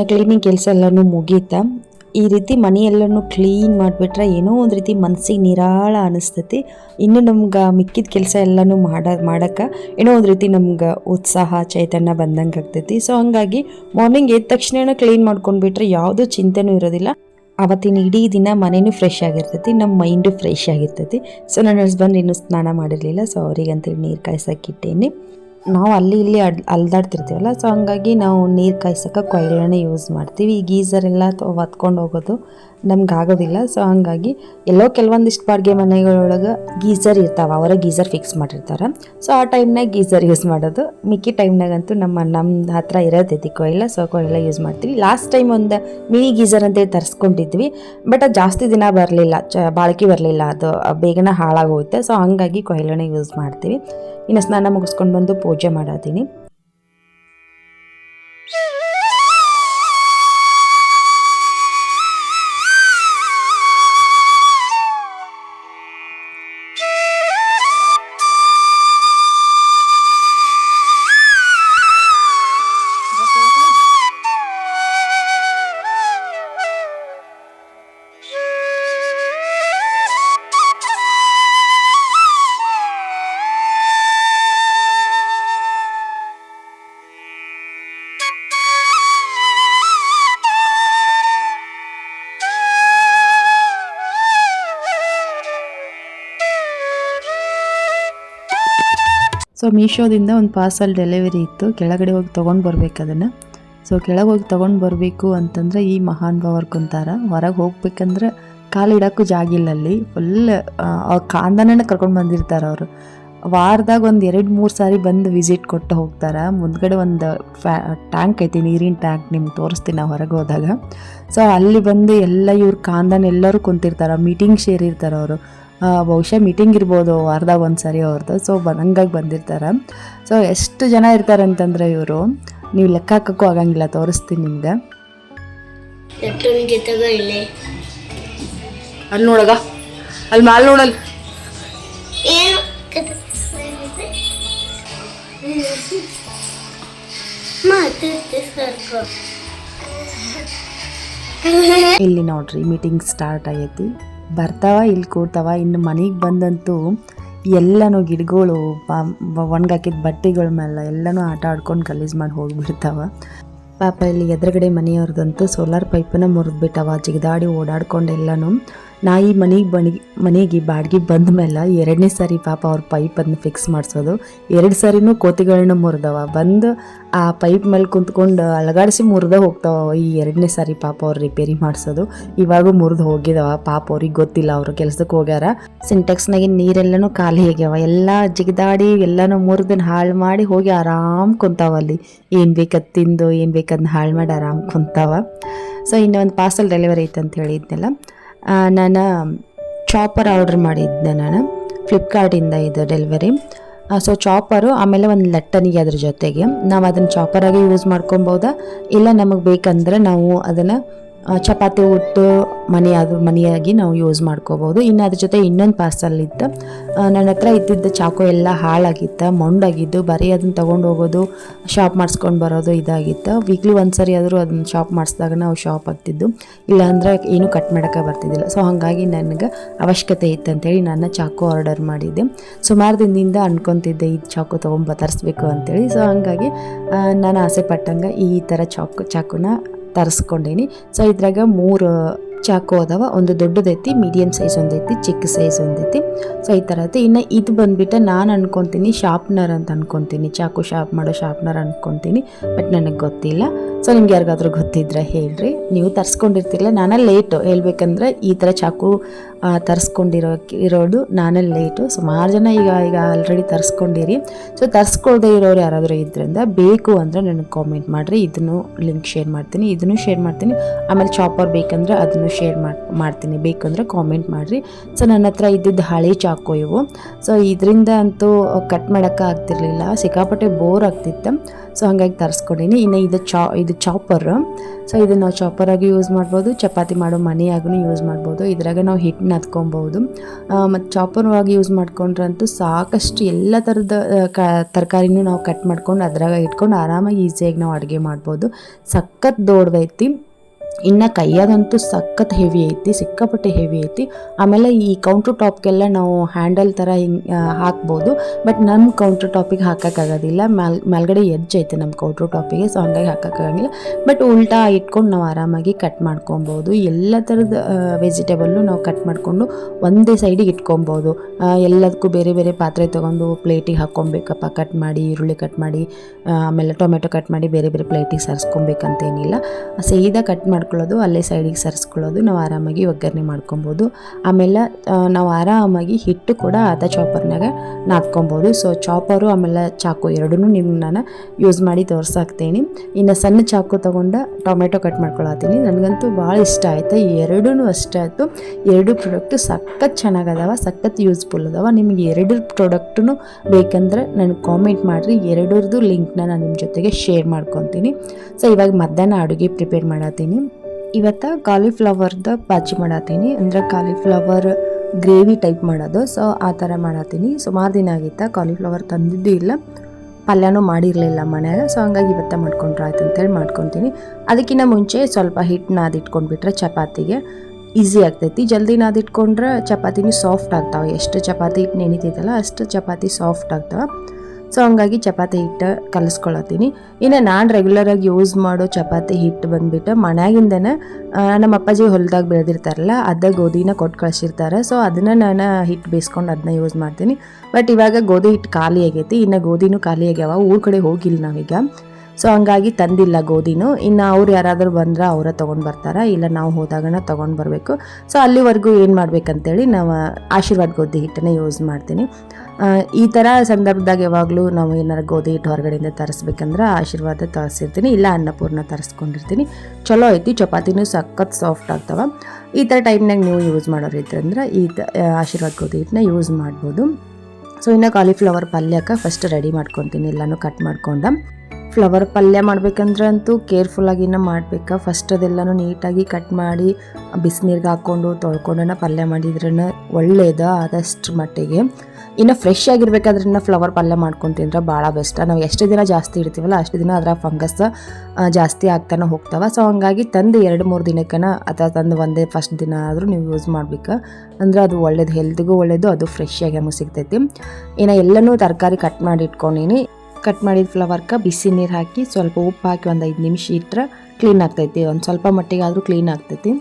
ಇನ್ನು ಕ್ಲೀನಿಂಗ್ ಕೆಲಸ ಎಲ್ಲನೂ ಮುಗೀತಾ, ಈ ರೀತಿ ಮನೆಯೆಲ್ಲನೂ ಕ್ಲೀನ್ ಮಾಡಿಬಿಟ್ರೆ ಏನೋ ಒಂದು ರೀತಿ ಮನಸ್ಸಿಗೆ ನಿರಾಳ ಅನಿಸ್ತೈತಿ. ಇನ್ನು ನಮ್ಗೆ ಮಿಕ್ಕಿದ ಕೆಲಸ ಎಲ್ಲನೂ ಮಾಡ ಮಾಡೋಕ್ಕೆ ಏನೋ ಒಂದು ರೀತಿ ನಮ್ಗೆ ಉತ್ಸಾಹ, ಚೈತನ್ಯ ಬಂದಂಗೆ ಆಗ್ತೈತಿ. ಸೊ ಹಂಗಾಗಿ ಮಾರ್ನಿಂಗ್ ಎದ್ದ ತಕ್ಷಣ ಕ್ಲೀನ್ ಮಾಡ್ಕೊಂಡ್ಬಿಟ್ರೆ ಯಾವುದೂ ಚಿಂತೆನೂ ಇರೋದಿಲ್ಲ. ಅವತ್ತಿನ ಇಡೀ ದಿನ ಮನೇನೂ ಫ್ರೆಶ್ ಆಗಿರ್ತೈತಿ ನಮ್ಮ ಮೈಂಡು ಫ್ರೆಶ್ ಆಗಿರ್ತೈತಿ. ಸೊ ನನ್ನ ಹಸ್ಬೆಂಡ್ ಇನ್ನೂ ಸ್ನಾನ ಮಾಡಿರಲಿಲ್ಲ ಸೊ ಅವ್ರಿಗಂತೇಳಿ ನೀರು ಕಾಯ್ಸಕ್ಕಿಟ್ಟೇನಿ ನಾವು ಅಲ್ಲಿ ಇಲ್ಲಿ ಅಡ್, ಅಲ್ದಾಡ್ತಿರ್ತೀವಲ್ಲ? ಸೊ ಹಂಗಾಗಿ ನಾವು ನೀರು ಕಾಯ್ಸೋಕೆ ಕೊಯ್ಲನ್ನೇ ಯೂಸ್ ಮಾಡ್ತೀವಿ. ಈ ಗೀಸರ್ ಎಲ್ಲ ಹೊತ್ಕೊಂಡು ಹೋಗೋದು. ನಮ್ಗೆ ಆಗೋದಿಲ್ಲ ಸೊ ಹಂಗಾಗಿ ಎಲ್ಲೋ ಕೆಲವೊಂದಿಷ್ಟು ಬಾಡಿಗೆ ಮನೆಗಳೊಳಗೆ ಗೀಸರ್ ಇರ್ತಾವೆ, ಅವರ ಗೀಸರ್ ಫಿಕ್ಸ್ ಮಾಡಿರ್ತಾರೆ. ಸೊ ಆ ಟೈಮ್ನಾಗ ಗೀಸರ್ ಯೂಸ್ ಮಾಡೋದು. ಮಿಕ್ಕಿ ಟೈಮ್ನಾಗಂತೂ ನಮ್ಮ ನಮ್ಮ ಹತ್ರ ಇರೋದೈತಿ ಕೊಯ್ಲ. ಸೊ ಕೊಯ್ಲ ಯೂಸ್ ಮಾಡ್ತೀವಿ. ಲಾಸ್ಟ್ ಟೈಮ್ ಒಂದು ಮಿನಿ ಗೀಸರ್ ಅಂತೇಳಿ ತರಿಸ್ಕೊಂಡಿದ್ವಿ. ಬಟ್ ಅದು ಜಾಸ್ತಿ ದಿನ ಬರಲಿಲ್ಲ. ಚ, ಬಾಳಿಕೆ ಬರಲಿಲ್ಲ. ಅದು ಬೇಗನೆ ಹಾಳಾಗೋಗುತ್ತೆ. ಸೊ ಹಂಗಾಗಿ ಕೊಯ್ಲನೇ ಯೂಸ್ ಮಾಡ್ತೀವಿ. ಇನ್ನು ಸ್ನಾನ ಮುಗಿಸ್ಕೊಂಡು ಬಂದು ಪೂಜೆ ಮಾಡತ್ತೀನಿ ಸೊ ಮೀಶೋದಿಂದ ಒಂದು ಪಾರ್ಸಲ್ ಡೆಲಿವರಿ ಇತ್ತು. ಕೆಳಗಡೆ ಹೋಗಿ ತೊಗೊಂಡು ಬರಬೇಕು ಅದನ್ನು. ಸೊ ಕೆಳಗೆ ಹೋಗಿ ತೊಗೊಂಡು ಬರಬೇಕು ಅಂತಂದರೆ ಈ ಮಹಾನ್ ಭಾವರ್ ಕುಂತಾರ. ಹೊರಗೆ ಹೋಗ್ಬೇಕಂದ್ರೆ ಕಾಲಿಡೋಕ್ಕೂ ಜಾಗಿಲ್ಲ ಅಲ್ಲಿ. ಫುಲ್ ಅವ್ರ ಕಾಂದನ ಕರ್ಕೊಂಡು ಬಂದಿರ್ತಾರೆ ಅವರು. ವಾರದಾಗ ಒಂದು ಎರಡು, ಮೂರು ಸಾರಿ ಬಂದು ವಿಸಿಟ್ ಕೊಟ್ಟು ಹೋಗ್ತಾರೆ. ಮುಂದ್ಗಡೆ ಒಂದು ಫ್ಯಾ ಟ್ಯಾಂಕ್ ಐತಿ, ನೀರಿನ ಟ್ಯಾಂಕ್ ನಿಮ್ಗೆ ತೋರಿಸ್ತೀನಿ ನಾವು ಹೊರಗೆ ಹೋದಾಗ. ಸೊ ಅಲ್ಲಿ ಬಂದು ಎಲ್ಲ ಇವ್ರ ಕಾಂದನ ಎಲ್ಲರೂ ಕುಂತಿರ್ತಾರೆ. ಮೀಟಿಂಗ್ ಶೇರ್ ಇರ್ತಾರೆ ಅವರು. ಬಹುಶಃ ಮೀಟಿಂಗ್ ಇರ್ಬೋದು ವಾರದಾಗ ಒಂದು ಸರಿ ಅವ್ರದ್ದು ಸೊ ಹಂಗಾಗಿ ಬಂದಿರ್ತಾರೆ. ಸೊ ಎಷ್ಟು ಜನ ಇರ್ತಾರೆ ಅಂತಂದ್ರೆ ಇವರು ನೀವು ಲೆಕ್ಕ ಹಾಕೋಕ್ಕೂ ಆಗಂಗಿಲ್ಲ ತೋರಿಸ್ತೀನಿ ನಿಮ್ಗೆ. ಅಲ್ಲಿ ನೋಡಗ. ಅಲ್ಲಿ ಮಾಲ್ ನೋಡಲ್. ಏನು? ಮಾತು ಸರ್ಕೊ ಇಲ್ಲಿ ನೋಡ್ರಿ ಮೀಟಿಂಗ್ ಸ್ಟಾರ್ಟ್ ಆಗೈತಿ. ಬರ್ತಾವ, ಇಲ್ಲಿ ಕೂಡ್ತಾವ, ಇನ್ನು ಮನೆಗೆ ಬಂದಂತೂ ಎಲ್ಲನೂ ಗಿಡಗಳು ಒಣಗಾಕಿದ ಬಟ್ಟೆಗಳ ಮೇಲೆ ಎಲ್ಲನೂ ಆಟ ಆಡ್ಕೊಂಡು ಗಲೀಜು ಮಾಡಿ ಹೋಗಿಬಿಡ್ತಾವ. ಪಾಪ ಇಲ್ಲಿ ಎದುರುಗಡೆ ಮನೆಯವ್ರದಂತೂ ಸೋಲಾರ್ ಪೈಪನ್ನ ಮುರಿದ್ಬಿಟ್ಟವ, ಜಿಗಿದಾಡಿ ಓಡಾಡ್ಕೊಂಡು ಎಲ್ಲನೂ. ನಾ ಈ ಮನೆಗೆ ಬಣಿ, ಮನೆಗೆ ಬಾಡಿಗೆ ಬಂದ ಮೇಲೆ ಎರಡನೇ ಸಾರಿ ಪಾಪ ಅವ್ರ ಪೈಪ್ ಅದನ್ನ ಫಿಕ್ಸ್ ಮಾಡಿಸೋದು. ಎರಡು ಸಾರಿನೂ ಕೋತಿಗಳನ್ನ ಮುರಿದವ. ಬಂದು ಆ ಪೈಪ್ ಮೇಲೆ ಕುಂತ್ಕೊಂಡು ಅಲಗಾಡಿಸಿ ಮುರಿದ ಹೋಗ್ತಾವ ಈ ಎರಡನೇ ಸಾರಿ ಪಾಪ ಅವ್ರು ರಿಪೇರಿ ಮಾಡಿಸೋದು. ಇವಾಗೂ ಮುರಿದು ಹೋಗಿದವ. ಪಾಪ ಅವ್ರಿಗೆ ಗೊತ್ತಿಲ್ಲ ಅವರು ಕೆಲಸಕ್ಕೆ ಹೋಗ್ಯಾರ. ಸಿಂಟೆಕ್ಸ್ನಾಗಿನ ನೀರೆಲ್ಲನೂ ಖಾಲಿ ಆಗ್ಯಾವ. ಎಲ್ಲ ಜಿಗಿದಾಡಿ ಎಲ್ಲನೂ ಮುರಿದನ್ನ ಹಾಳು ಮಾಡಿ ಹೋಗಿ ಆರಾಮ್ ಕುಂತಾವ ಅಲ್ಲಿ. ಏನು ಬೇಕದ್ ತಿಂದು, ಏನು ಬೇಕದ್ನ ಹಾಳು ಮಾಡಿ ಆರಾಮ್ ಕುಂತಾವ. ಸೊ ಇನ್ನೊಂದು ಪಾರ್ಸಲ್ ಡೆಲಿವರಿ ಐತೆ ಅಂತ ಹೇಳಿದ್ನಲ್ಲ. ನಾನು ಚಾಪರ್ ಆರ್ಡರ್ ಮಾಡಿದ್ದೆ ನಾನು. ಫ್ಲಿಪ್ಕಾರ್ಟಿಂದ ಇದು ಡೆಲಿವರಿ ಸೊ ಚಾಪರು ಆಮೇಲೆ ಒಂದು ಲಟ್ಟನಿಗೆ ಅದ್ರ ಜೊತೆಗೆ. ನಾವು ಅದನ್ನು ಚಾಪರಾಗಿ ಯೂಸ್ ಮಾಡ್ಕೊಬೋದಾ ಇಲ್ಲ ನಮಗೆ ಬೇಕಂದ್ರೆ ನಾವು ಅದನ್ನು ಚಪಾತಿ ಉಟ್ಟು ಮನೆ ಅದು ಮನೆಯಾಗಿ ನಾವು ಯೂಸ್ ಮಾಡ್ಕೋಬೋದು. ಇನ್ನು ಅದ್ರ ಜೊತೆ ಇನ್ನೊಂದು ಪಾರ್ಸಲ್ ಇತ್ತು. ನನ್ನ ಹತ್ರ ಇದ್ದಿದ್ದ ಚಾಕು ಎಲ್ಲ ಹಾಳಾಗಿತ್ತು, ಮೊಂಡಾಗಿದ್ದು, ಬರೀ ಅದನ್ನ ತೊಗೊಂಡು ಹೋಗೋದು ಶಾಪ್ ಮಾಡಿಸ್ಕೊಂಡು ಬರೋದು ಇದಾಗಿತ್ತು. ವೀಕ್ಲಿ ಒಂದು ಸರಿ ಆದರೂ ಅದನ್ನ ಶಾಪ್ ಮಾಡಿಸಿದಾಗ ನಾವು ಶಾಪ್ ಆಗ್ತಿದ್ದು ಇಲ್ಲಾಂದ್ರೆ ಏನು ಕಟ್ ಮಾಡೋಕ್ಕೆ ಬರ್ತಿದ್ದಿಲ್ಲ. ಸೊ ಹಾಗಾಗಿ ನನಗೆ ಅವಶ್ಯಕತೆ ಇತ್ತು ಅಂತೇಳಿ ನಾನು ಚಾಕು ಆರ್ಡರ್ ಮಾಡಿದ್ದೆ. ಸುಮಾರು ದಿನದಿಂದ ಅಂದ್ಕೊತಿದ್ದೆ ಈ ಚಾಕು ತೊಗೊಂಬ ತರಿಸ್ಬೇಕು ಅಂತೇಳಿ. ಸೊ ಹಾಗಾಗಿ ನಾನು ಆಸೆ ಪಟ್ಟಂಗೆ ಈ ಥರ ಚಾಕು, ಚಾಕುನ ತರಿಸ್ಕೊಂಡೀನಿ. ಸೊ ಇದ್ರಾಗ ಮೂರು ಚಾಕು ಅದಾವ. ಒಂದು ದೊಡ್ಡದೈತಿ ಮೀಡಿಯಮ್ ಸೈಜ್ ಒಂದೈತಿ, ಚಿಕ್ಕ ಸೈಜ್ ಒಂದೈತಿ. ಸೊ ಈ ಥರ ಐತಿ. ಇನ್ನು ಇದು ಬಂದ್ಬಿಟ್ಟು ನಾನು ಅನ್ಕೊತೀನಿ ಶಾರ್ಪ್ನರ್ ಅಂತ ಅನ್ಕೊತೀನಿ. ಚಾಕು ಶಾರ್ಪ್ ಮಾಡೋ ಶಾರ್ಪ್ನರ್ ಅನ್ಕೊತೀನಿ. ಬಟ್ ನನಗೆ ಗೊತ್ತಿಲ್ಲ. ಸೊ ನಿಮ್ಗೆ ಯಾರಿಗಾದ್ರೂ ಗೊತ್ತಿದ್ರೆ ಹೇಳ್ರಿ. ನೀವು ತರಿಸ್ಕೊಂಡಿರ್ತಿಲ್ಲ ನಾನು ಲೇಟು ಹೇಳ್ಬೇಕಂದ್ರೆ ಈ ಥರ ಚಾಕು ತರಿಸ್ಕೊಂಡಿರೋ ಇರೋದು ನಾನೇ ಲೇಟು ಸುಮಾರು ಜನ ಈಗ ಈಗ ಆಲ್ರೆಡಿ ತರಿಸ್ಕೊಂಡಿರಿ. ಸೊ ತರಿಸ್ಕೊಳ್ದೇ ಇರೋರು ಯಾರಾದರೂ ಇದ್ರಿಂದ ಬೇಕು ಅಂದರೆ ನನಗೆ ಕಾಮೆಂಟ್ ಮಾಡಿರಿ. ಇದನ್ನು ಲಿಂಕ್ ಶೇರ್ ಮಾಡ್ತೀನಿ. ಇದನ್ನು ಶೇರ್ ಮಾಡ್ತೀನಿ. ಆಮೇಲೆ ಚಾಪರ್ ಬೇಕಂದ್ರೆ ಅದನ್ನು ಶೇರ್ ಮಾಡ್ತೀನಿ ಮಾಡ್ತೀನಿ. ಬೇಕಂದರೆ ಕಾಮೆಂಟ್ ಮಾಡಿರಿ. ಸೊ ನನ್ನ ಹತ್ರ ಇದ್ದಿದ್ದು ಹಳೆ ಚಾಕು ಇವು. ಸೊ ಇದರಿಂದ ಅಂತೂ ಕಟ್ ಮಾಡೋಕ್ಕೆ ಆಗ್ತಿರ್ಲಿಲ್ಲ. ಸಿಕ್ಕಾಪಟ್ಟೆ ಬೋರ್ ಆಗ್ತಿತ್ತು. ಸೊ ಹಂಗಾಗಿ ತರಿಸ್ಕೊಂಡಿನಿ. ಇನ್ನು ಇದು ಚಾ, ಇದು ಚಾಪರ್. ಸೊ ಇದನ್ನು ನಾವು ಚಾಪರಾಗಿ ಯೂಸ್ ಮಾಡ್ಬೋದು. ಚಪಾತಿ ಮಾಡೋ ಮನೆಯಾಗೂ ಯೂಸ್ ಮಾಡ್ಬೋದು. ಇದ್ರಾಗ ನಾವು ಹಿಟ್ಟನ್ನ ಹತ್ಕೊಬೋದು ಮತ್ತು ಚಾಪರ್ವಾಗಿ ಯೂಸ್ ಮಾಡ್ಕೊಂಡ್ರಂತೂ ಸಾಕಷ್ಟು ಎಲ್ಲ ಥರದ ಕ, ತರಕಾರಿನೂ ನಾವು ಕಟ್ ಮಾಡ್ಕೊಂಡು ಅದ್ರಾಗ ಇಟ್ಕೊಂಡು ಆರಾಮಾಗಿ ಈಸಿಯಾಗಿ ನಾವು ಅಡುಗೆ ಮಾಡ್ಬೋದು. ಸಖತ್ ದೊಡ್ಡದೈತಿ. ಇನ್ನು ಕೈಯಾಗಂತೂ ಸಖತ್ ಹೆವಿ ಐತಿ, ಸಿಕ್ಕಾಪಟ್ಟೆ ಹೆವಿ ಐತಿ. ಆಮೇಲೆ ಈ ಕೌಂಟ್ರ್ ಟಾಪ್ಗೆಲ್ಲ ನಾವು ಹ್ಯಾಂಡಲ್ ಥರ ಹಿಂಗೆ ಹಾಕ್ಬೋದು. ಬಟ್ ನಮ್ಮ ಕೌಂಟ್ರ್ ಟಾಪಿಗೆ ಹಾಕೋಕ್ಕಾಗೋದಿಲ್ಲ ಮ್ಯಾಲ್ ಮೇಲ್ಗಡೆ ಎಡ್ಜ್ ಐತೆ ನಮ್ಮ ಕೌಂಟ್ರ್ ಟಾಪಿಗೆ ಸೊ ಹಂಗಾಗಿ ಹಾಕೋಕ್ಕಾಗಂಗಿಲ್ಲ ಬಟ್ ಉಲ್ಟಾ ಇಟ್ಕೊಂಡು ನಾವು ಆರಾಮಾಗಿ ಕಟ್ ಮಾಡ್ಕೊಬೋದು. ಎಲ್ಲ ಥರದ ವೆಜಿಟೇಬಲ್ಲು ನಾವು ಕಟ್ ಮಾಡಿಕೊಂಡು ಒಂದೇ ಸೈಡಿಗೆ ಇಟ್ಕೊಬೋದು. ಎಲ್ಲದಕ್ಕೂ ಬೇರೆ ಬೇರೆ ಪಾತ್ರೆ ತೊಗೊಂಡು ಪ್ಲೇಟಿಗೆ ಹಾಕ್ಕೊಬೇಕಪ್ಪ. ಕಟ್ ಮಾಡಿ, ಈರುಳ್ಳಿ ಕಟ್ ಮಾಡಿ ಆಮೇಲೆ ಟೊಮೆಟೊ ಕಟ್ ಮಾಡಿ ಬೇರೆ ಬೇರೆ ಪ್ಲೇಟಿಗೆ ಸರಿಸ್ಕೊಬೇಕಂತೇನಿಲ್ಲ. ಸೀದಾ ಕಟ್ ಮಾಡ್ಕೊಳ್ಳೋದು, ಅಲ್ಲೇ ಸೈಡಿಗೆ ಸರಿಸ್ಕೊಳ್ಳೋದು, ನಾವು ಆರಾಮಾಗಿ ಒಗ್ಗರಣೆ ಮಾಡ್ಕೊಬೋದು. ಆಮೇಲೆ ನಾವು ಆರಾಮಾಗಿ ಹಿಟ್ಟು ಕೂಡ ಅದ ಚಾಪರ್ನಾಗ ನಾದ್ಕೊಬೋದು. ಸೊ, ಚಾಪರು, ಆಮೇಲೆ ಚಾಕು ಎರಡೂ ನಿಮ್ಗೆ ನಾನು ಯೂಸ್ ಮಾಡಿ ತೋರ್ಸಾಕ್ತೀನಿ. ಇನ್ನು ಸಣ್ಣ ಚಾಕು ತೊಗೊಂಡು ಟೊಮೆಟೊ ಕಟ್ ಮಾಡ್ಕೊಳತ್ತೀನಿ. ನನಗಂತೂ ಭಾಳ ಇಷ್ಟ ಆಯಿತು. ಎರಡೂ ಅಷ್ಟೇ ಆಯಿತು. ಎರಡು ಪ್ರಾಡಕ್ಟು ಸಖತ್ ಚೆನ್ನಾಗದಾವ, ಸಖತ್ ಯೂಸ್ಫುಲ್ ಅದಾವ. ನಿಮಗೆ ಎರಡು ಪ್ರಾಡಕ್ಟು ಬೇಕಂದ್ರೆ ನನಗೆ ಕಾಮೆಂಟ್ ಮಾಡಿರಿ. ಎರಡರದ್ದು ಲಿಂಕ್ನ ನಾನು ನಿಮ್ಮ ಜೊತೆಗೆ ಶೇರ್ ಮಾಡ್ಕೊತೀನಿ. ಸೊ ಇವಾಗ ಮಧ್ಯಾಹ್ನ ಅಡುಗೆ ಪ್ರಿಪೇರ್ ಮಾಡತ್ತೀನಿ. ಇವತ್ತು ಕಾಲಿಫ್ಲವರ್ದು ಬಾಜಿ ಮಾಡತ್ತೀನಿ ಅಂದರೆ ಕಾಲಿಫ್ಲವರ್ ಗ್ರೇವಿ ಟೈಪ್ ಮಾಡೋದು. ಸೊ ಆ ಥರ ಮಾಡತ್ತೀನಿ ಸುಮಾರು ದಿನ ಆಗಿತ್ತು ಕಾಲಿಫ್ಲವರ್ ತಂದಿದ್ದು ಇಲ್ಲ. ಪಲ್ಯನೂ ಮಾಡಿರಲಿಲ್ಲ ಮನ್ಯಾಗ ಸೊ ಹಂಗಾಗಿ ಇವತ್ತ ಮಾಡ್ಕೊಂಡ್ರೆ ಆಯ್ತು ಅಂತೇಳಿ ಮಾಡ್ಕೊತೀನಿ. ಅದಕ್ಕಿಂತ ಮುಂಚೆ ಸ್ವಲ್ಪ ಹಿಟ್ಟು ನಾದಿಟ್ಕೊಂಡ್ಬಿಟ್ರೆ ಚಪಾತಿಗೆ ಈಸಿ ಆಗ್ತೈತಿ. ಜಲ್ದಿ ನಾದಿಟ್ಕೊಂಡ್ರೆ ಚಪಾತಿನೂ ಸಾಫ್ಟ್ ಆಗ್ತಾವೆ. ಎಷ್ಟು ಚಪಾತಿ ಹಿಟ್ಟು ನೆನಿತೈತಲ್ಲ ಅಷ್ಟು ಚಪಾತಿ ಸಾಫ್ಟ್ ಆಗ್ತಾವೆ. ಸೊ ಹಂಗಾಗಿ ಚಪಾತಿ ಹಿಟ್ಟು ಕಲಿಸ್ಕೊಳತ್ತೀನಿ. ಇನ್ನು ನಾನು ರೆಗ್ಯುಲರಾಗಿ ಯೂಸ್ ಮಾಡೋ ಚಪಾತಿ ಹಿಟ್ಟು ಬಂದುಬಿಟ್ಟು ಮನ್ಯಾಗಿಂದನೇ ನಮ್ಮ ಅಪ್ಪಾಜಿ ಹೊಲದಾಗ ಬೆಳೆದಿರ್ತಾರಲ್ಲ, ಅದ ಗೋಧಿನ ಕೊಟ್ಟು ಕಳಿಸಿರ್ತಾರೆ. ಸೊ ಅದನ್ನು ನಾನು ಹಿಟ್ಟು ಬೇಯಿಸ್ಕೊಂಡು ಅದನ್ನ ಯೂಸ್ ಮಾಡ್ತೀನಿ. ಬಟ್ ಇವಾಗ ಗೋಧಿ ಹಿಟ್ಟು ಖಾಲಿ ಆಗೈತಿ, ಇನ್ನು ಗೋಧಿನೂ ಖಾಲಿ ಆಗ್ಯಾವ, ಊರ ಕಡೆ ಹೋಗಿಲ್ಲ ನಾವೀಗ. ಸೊ ಹಂಗಾಗಿ ತಂದಿಲ್ಲ ಗೋಧಿನೂ. ಇನ್ನು ಅವ್ರು ಯಾರಾದರೂ ಬಂದ್ರೆ ಅವರ ತೊಗೊಂಡು ಬರ್ತಾರೆ, ಇಲ್ಲ ನಾವು ಹೋದಾಗನ ತೊಗೊಂಡು ಬರಬೇಕು. ಸೊ ಅಲ್ಲಿವರೆಗೂ ಏನು ಮಾಡ್ಬೇಕಂತೇಳಿ ನಾವು ಆಶೀರ್ವಾದ ಗೋಧಿ ಹಿಟ್ಟನ್ನು ಯೂಸ್ ಮಾಡ್ತೀನಿ. ಈ ಥರ ಸಂದರ್ಭದಾಗ ಯಾವಾಗಲೂ ನಾವು ಏನಾರು ಗೋಧಿ ಹಿಟ್ಟು ಹೊರಗಡೆಯಿಂದ ತರಿಸ್ಬೇಕಂದ್ರೆ ಆಶೀರ್ವಾದ ತರಿಸಿರ್ತೀನಿ, ಇಲ್ಲ ಅನ್ನಪೂರ್ಣ ತರಿಸ್ಕೊಂಡಿರ್ತೀನಿ. ಚಲೋ ಐತಿ, ಚಪಾತಿನೂ ಸಖತ್ ಸಾಫ್ಟ್ ಆಗ್ತವೆ. ಈ ಥರ ಟೈಮ್ನಾಗ ನೀವು ಯೂಸ್ ಮಾಡೋರು ಇದ್ರಂದ್ರೆ ಈ ತ ಆಶೀರ್ವಾದ ಗೋಧಿ ಹಿಟ್ಟನ್ನ ಯೂಸ್ ಮಾಡ್ಬೋದು. ಸೊ ಇನ್ನು ಕಾಲಿಫ್ಲವರ್ ಪಲ್ಯಕ್ಕೆ ಫಸ್ಟ್ ರೆಡಿ ಮಾಡ್ಕೊತೀನಿ, ಎಲ್ಲನೂ ಕಟ್ ಮಾಡ್ಕೊಂಡ. ಫ್ಲವರ್ ಪಲ್ಯ ಮಾಡ್ಬೇಕಂದ್ರೆ ಅಂತೂ ಕೇರ್ಫುಲ್ಲಾಗಿನ ಮಾಡ್ಬೇಕು. ಫಸ್ಟ್ ಅದೆಲ್ಲನೂ ನೀಟಾಗಿ ಕಟ್ ಮಾಡಿ, ಬಿಸಿನೀರಿಗೆ ಹಾಕ್ಕೊಂಡು ತೊಳ್ಕೊಂಡನ ಪಲ್ಯ ಮಾಡಿದ್ರನ್ನ ಒಳ್ಳೆಯದು ಆದಷ್ಟು ಮಟ್ಟಿಗೆ. ಇನ್ನು ಫ್ರೆಶ್ ಆಗಿರ್ಬೇಕಾದ್ರನ್ನ ಫ್ಲವರ್ ಪಲ್ಯ ಮಾಡ್ಕೊಂಡು ತಿಂದ್ರೆ ಭಾಳ ಬೆಸ್ಟ್ ನಾವು ಎಷ್ಟು ದಿನ ಜಾಸ್ತಿ ಇಡ್ತೀವಲ್ಲ, ಅಷ್ಟು ದಿನ ಅದರ ಫಂಗಸ್ ಜಾಸ್ತಿ ಆಗ್ತಾನೆ ಹೋಗ್ತಾವೆ. ಸೊ ಹಂಗಾಗಿ ತಂದು ಎರಡು ಮೂರು ದಿನಕ್ಕನ ಅಥವಾ ತಂದು ಒಂದೇ ಫಸ್ಟ್ ದಿನ ಆದರೂ ನೀವು ಯೂಸ್ ಮಾಡ್ಬೇಕು. ಅಂದ್ರೆ ಅದು ಒಳ್ಳೇದು ಹೆಲ್ತ್ಗೂ ಒಳ್ಳೇದು, ಅದು ಫ್ರೆಶ್ ಆಗಿ ನಮಗೆ ಸಿಗ್ತೈತಿ. ಇನ್ನು ಎಲ್ಲನೂ ತರಕಾರಿ ಕಟ್ ಮಾಡಿ ಇಟ್ಕೊಂಡಿನಿ. ಕಟ್ ಮಾಡಿದ ಫ್ಲವರ್ಕ ಬಿಸಿ ನೀರು ಹಾಕಿ ಸ್ವಲ್ಪ ಉಪ್ಪು ಹಾಕಿ ಒಂದು ಐದು ನಿಮಿಷ ಇಟ್ಟರೆ ಕ್ಲೀನ್ ಆಗ್ತೈತಿ. ಒಂದು ಸ್ವಲ್ಪ ಮಟ್ಟಿಗೆ ಆದರೂ ಕ್ಲೀನ್ ಆಗ್ತೈತಿ.